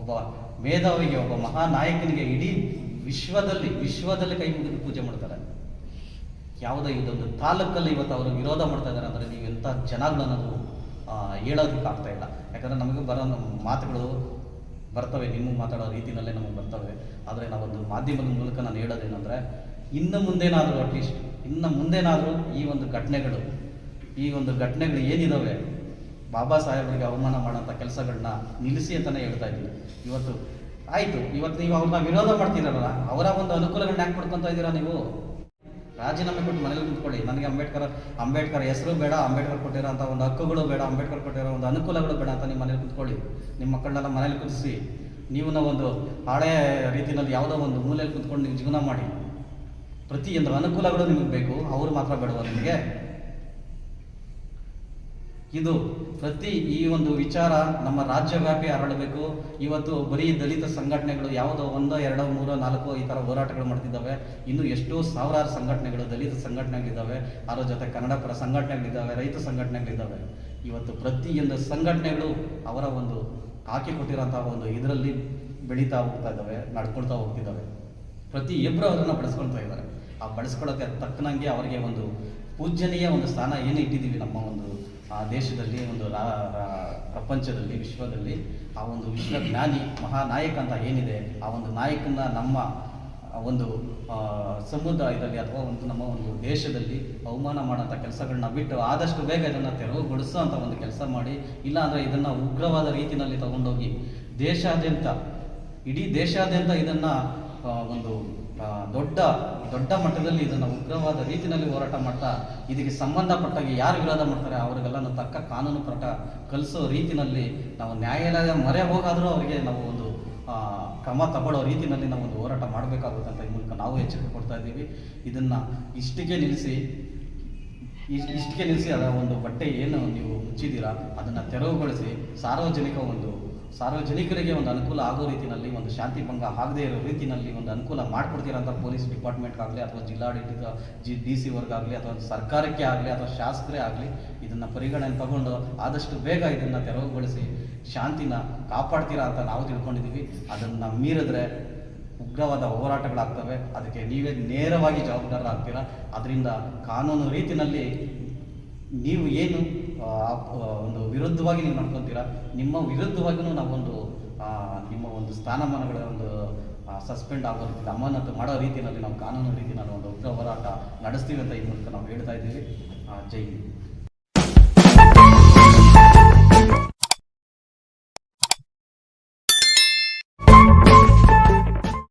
ಒಬ್ಬ ಮೇಧಾವಿಗೆ, ಒಬ್ಬ ಮಹಾನಾಯಕನಿಗೆ ಇಡೀ ವಿಶ್ವದಲ್ಲಿ ವಿಶ್ವದಲ್ಲಿ ಕೈ ಮುಗಿದು ಪೂಜೆ ಮಾಡ್ತಾರೆ. ಯಾವುದೇ ಇದೊಂದು ತಾಲೂಕಲ್ಲಿ ಇವತ್ತು ಅವರು ವಿರೋಧ ಮಾಡ್ತಾ ಇದ್ದಾರೆ ಅಂದರೆ ನೀವು ಎಂಥ ಹೇಳೋದಕ್ಕೆ ಆಗ್ತಾ ಇಲ್ಲ. ಯಾಕಂದರೆ ನಮಗೆ ಬರೋ ಮಾತುಗಳು ಬರ್ತವೆ ನಿಮ್ಮ ಮಾತಾಡೋ ರೀತಿಯಲ್ಲೇ ನಮಗೆ ಬರ್ತವೆ. ಆದರೆ ನಾವೊಂದು ಮಾಧ್ಯಮದ ಮೂಲಕ ನಾನು ಹೇಳೋದೇನೆಂದರೆ, ಇನ್ನು ಮುಂದೇನಾದರೂ ಅಟ್ಲೀಸ್ಟ್ ಇನ್ನು ಮುಂದೇನಾದರೂ ಈ ಒಂದು ಘಟನೆಗಳು, ಈ ಒಂದು ಘಟನೆಗಳು ಏನಿದ್ದಾವೆ ಬಾಬಾ ಸಾಹೇಬರಿಗೆ ಅವಮಾನ ಮಾಡೋಂಥ ಕೆಲಸಗಳನ್ನ ನಿಲ್ಲಿಸಿ ಅಂತಲೇ ಹೇಳ್ತಾ ಇದ್ದೀನಿ. ಇವತ್ತು ಆಯಿತು, ಇವತ್ತು ನೀವು ಅವ್ರನ್ನ ವಿರೋಧ ಮಾಡ್ತೀರಲ್ಲ, ಅವರ ಒಂದು ಅನುಕೂಲಗಳನ್ನ ಯಾಕೆ ಪಡ್ಕೊತಾ ಇದ್ದೀರಾ ನೀವು? ರಾಜೀನಾಮೆ ಕೊಟ್ಟು ಮನೇಲಿ ಕುತ್ಕೊಳ್ಳಿ. ನನಗೆ ಅಂಬೇಡ್ಕರ್ ಅಂಬೇಡ್ಕರ್ ಹೆಸರು ಬೇಡ, ಅಂಬೇಡ್ಕರ್ ಕೊಟ್ಟಿರೋಂಥ ಒಂದು ಹಕ್ಕುಗಳು ಬೇಡ, ಅಂಬೇಡ್ಕರ್ ಕೊಟ್ಟಿರೋ ಒಂದು ಅನುಕೂಲಗಳು ಬೇಡ ಅಂತ ನಿಮ್ಮ ಮನೇಲಿ ಕುತ್ಕೊಳ್ಳಿ. ನಿಮ್ಮ ಮಕ್ಕಳನ್ನೆಲ್ಲ ಮನೇಲಿ ಕುದಿಸಿ ನೀವು ಒಂದು ಹಳೆಯ ರೀತಿಯಲ್ಲಿ ಯಾವುದೋ ಒಂದು ಮೂಲೆಯಲ್ಲಿ ಕುತ್ಕೊಂಡು ನೀವು ಜೀವನ ಮಾಡಿ. ಪ್ರತಿಯೊಂದು ಅನುಕೂಲಗಳು ನಿಮಗೆ ಬೇಕು, ಅವರು ಮಾತ್ರ ಬೇಡವ ನಿಮಗೆ? ಇದು ಪ್ರತಿ ಈ ಒಂದು ವಿಚಾರ ನಮ್ಮ ರಾಜ್ಯವ್ಯಾಪಿ ಹರಡಬೇಕು ಇವತ್ತು ಬರೀ ದಲಿತ ಸಂಘಟನೆಗಳು ಯಾವುದೋ ಒಂದೋ, ಎರಡೋ, ಮೂರೋ, ನಾಲ್ಕು ಈ ಥರ ಹೋರಾಟಗಳು ಮಾಡ್ತಿದ್ದಾವೆ. ಇನ್ನು ಎಷ್ಟೋ ಸಾವಿರಾರು ಸಂಘಟನೆಗಳು, ದಲಿತ ಸಂಘಟನೆಗಳಿದ್ದಾವೆ. ಅದರ ಜೊತೆ ಕನ್ನಡ ಪರ ಸಂಘಟನೆಗಳಿದ್ದಾವೆ, ರೈತ ಸಂಘಟನೆಗಳಿದ್ದಾವೆ. ಇವತ್ತು ಪ್ರತಿಯೊಂದು ಸಂಘಟನೆಗಳು ಅವರ ಒಂದು ಹಾಕಿಕೊಟ್ಟಿರೋಂಥ ಒಂದು ಇದರಲ್ಲಿ ಬೆಳೀತಾ ಹೋಗ್ತಾ ಇದ್ದಾವೆ, ನಡ್ಕೊಳ್ತಾ ಹೋಗ್ತಿದ್ದಾವೆ. ಪ್ರತಿಯೊಬ್ಬರು ಅದನ್ನು ಬಳಸ್ಕೊಳ್ತಾ ಇದ್ದಾರೆ. ಆ ಬಳಸ್ಕೊಳ್ಳೋಕೆ ತಕ್ಕನಂಗೆ ಅವರಿಗೆ ಒಂದು ಪೂಜ್ಯನೀಯ ಒಂದು ಸ್ಥಾನ ಏನು ಇಟ್ಟಿದ್ದೀವಿ ನಮ್ಮ ಒಂದು, ಆ ದೇಶದಲ್ಲಿ, ಒಂದು ಪ್ರಪಂಚದಲ್ಲಿ, ವಿಶ್ವದಲ್ಲಿ, ಆ ಒಂದು ವಿಶ್ವ ಜ್ಞಾನಿ ಮಹಾನಾಯಕ ಅಂತ ಏನಿದೆ, ಆ ಒಂದು ನಾಯಕನ ನಮ್ಮ ಒಂದು ಸಮುದಾಯದಲ್ಲಿ ಅಥವಾ ಒಂದು ನಮ್ಮ ಒಂದು ದೇಶದಲ್ಲಿ ಅವಮಾನ ಮಾಡೋಂಥ ಕೆಲಸಗಳನ್ನ ಬಿಟ್ಟು ಆದಷ್ಟು ಬೇಗ ಇದನ್ನು ತೆರವುಗೊಳಿಸೋ ಅಂತ ಒಂದು ಕೆಲಸ ಮಾಡಿ, ಇಲ್ಲಾಂದರೆ ಇದನ್ನು ಉಗ್ರವಾದ ರೀತಿಯಲ್ಲಿ ತಗೊಂಡೋಗಿ ದೇಶಾದ್ಯಂತ, ಇಡೀ ದೇಶಾದ್ಯಂತ ಇದನ್ನು ಒಂದು ದೊಡ್ಡ ದೊಡ್ಡ ಮಟ್ಟದಲ್ಲಿ ಇದನ್ನು ಉಗ್ರವಾದ ರೀತಿಯಲ್ಲಿ ಹೋರಾಟ ಮಾಡ್ತಾ ಇದಕ್ಕೆ ಸಂಬಂಧಪಟ್ಟಾಗಿ ಯಾರು ವಿರೋಧ ಮಾಡ್ತಾರೆ ಅವರಿಗೆಲ್ಲ ತಕ್ಕ ಕಾನೂನು ಪ್ರಕಾರ ಕಲಿಸೋ ರೀತಿಯಲ್ಲಿ ನಾವು ನ್ಯಾಯಾಲಯ ಮೊರೆ ಹೋಗಾದರೂ ಅವರಿಗೆ ನಾವು ಒಂದು ಕ್ರಮ ತಗೊಳ್ಳೋ ರೀತಿಯಲ್ಲಿ ನಾವು ಒಂದು ಹೋರಾಟ ಅಂತ ಈ ಮೂಲಕ ನಾವು ಎಚ್ಚರಿಕೆ ಕೊಡ್ತಾ ಇದ್ದೀವಿ. ಇದನ್ನು ಇಷ್ಟಿಗೆ ನಿಲ್ಲಿಸಿ ಇಷ್ಟಿಗೆ ನಿಲ್ಲಿಸಿ ಅದರ ಒಂದು ಬಟ್ಟೆ ಏನು ನೀವು ಮುಚ್ಚಿದ್ದೀರಾ, ಅದನ್ನು ತೆರವುಗೊಳಿಸಿ, ಸಾರ್ವಜನಿಕ ಒಂದು ಸಾರ್ವಜನಿಕರಿಗೆ ಒಂದು ಅನುಕೂಲ ಆಗೋ ರೀತಿಯಲ್ಲಿ ಒಂದು ಶಾಂತಿ ಭಂಗ ಆಗದೇ ಇರೋ ರೀತಿಯಲ್ಲಿ ಒಂದು ಅನುಕೂಲ ಮಾಡಿಕೊಡ್ತೀರಂತ ಪೊಲೀಸ್ ಡಿಪಾರ್ಟ್ಮೆಂಟ್ಗಾಗಲಿ ಅಥವಾ ಜಿಲ್ಲಾಡಳಿತ, ಜಿ, ಡಿ ಸಿ ವರ್ಗಾಗಲಿ ಅಥವಾ ಸರ್ಕಾರಕ್ಕೆ ಆಗಲಿ ಅಥವಾ ಶಾಸಕರೇ ಆಗಲಿ ಇದನ್ನು ಪರಿಗಣನೆ ತಗೊಂಡು ಆದಷ್ಟು ಬೇಗ ಇದನ್ನು ತೆರವುಗೊಳಿಸಿ ಶಾಂತಿನ ಕಾಪಾಡ್ತೀರಾ ಅಂತ ನಾವು ತಿಳ್ಕೊಂಡಿದ್ದೀವಿ. ಅದನ್ನು ಮೀರಿದ್ರೆ ಉಗ್ರವಾದ ಹೋರಾಟಗಳಾಗ್ತವೆ. ಅದಕ್ಕೆ ನೀವೇ ನೇರವಾಗಿ ಜವಾಬ್ದಾರರಾಗ್ತೀರಾ ಅದರಿಂದ ಕಾನೂನು ರೀತಿಯಲ್ಲಿ ನೀವು ಏನು ಒಂದು ವಿರುದ್ಧವಾಗಿ ನೀವು ನಡ್ಕೊತೀರಾ? ನಿಮ್ಮ ವಿರುದ್ಧವಾಗಿಯೂ ನಾವೊಂದು ನಿಮ್ಮ ಒಂದು ಸ್ಥಾನಮಾನಗಳ ಒಂದು ಸಸ್ಪೆಂಡ್ ಆಗೋ ರೀತಿಯಲ್ಲಿ ಅಮಾನತು ಮಾಡೋ ರೀತಿಯಲ್ಲಿ ನಾವು ಕಾನೂನು ರೀತಿಯಲ್ಲಿ ಒಂದು ಉಗ್ರ ಹೋರಾಟ ನಡೆಸ್ತೀವಿ ಅಂತ ಈ ಮೂಲಕ ನಾವು ಹೇಳ್ತಾ ಇದ್ದೀವಿ. ಜೈ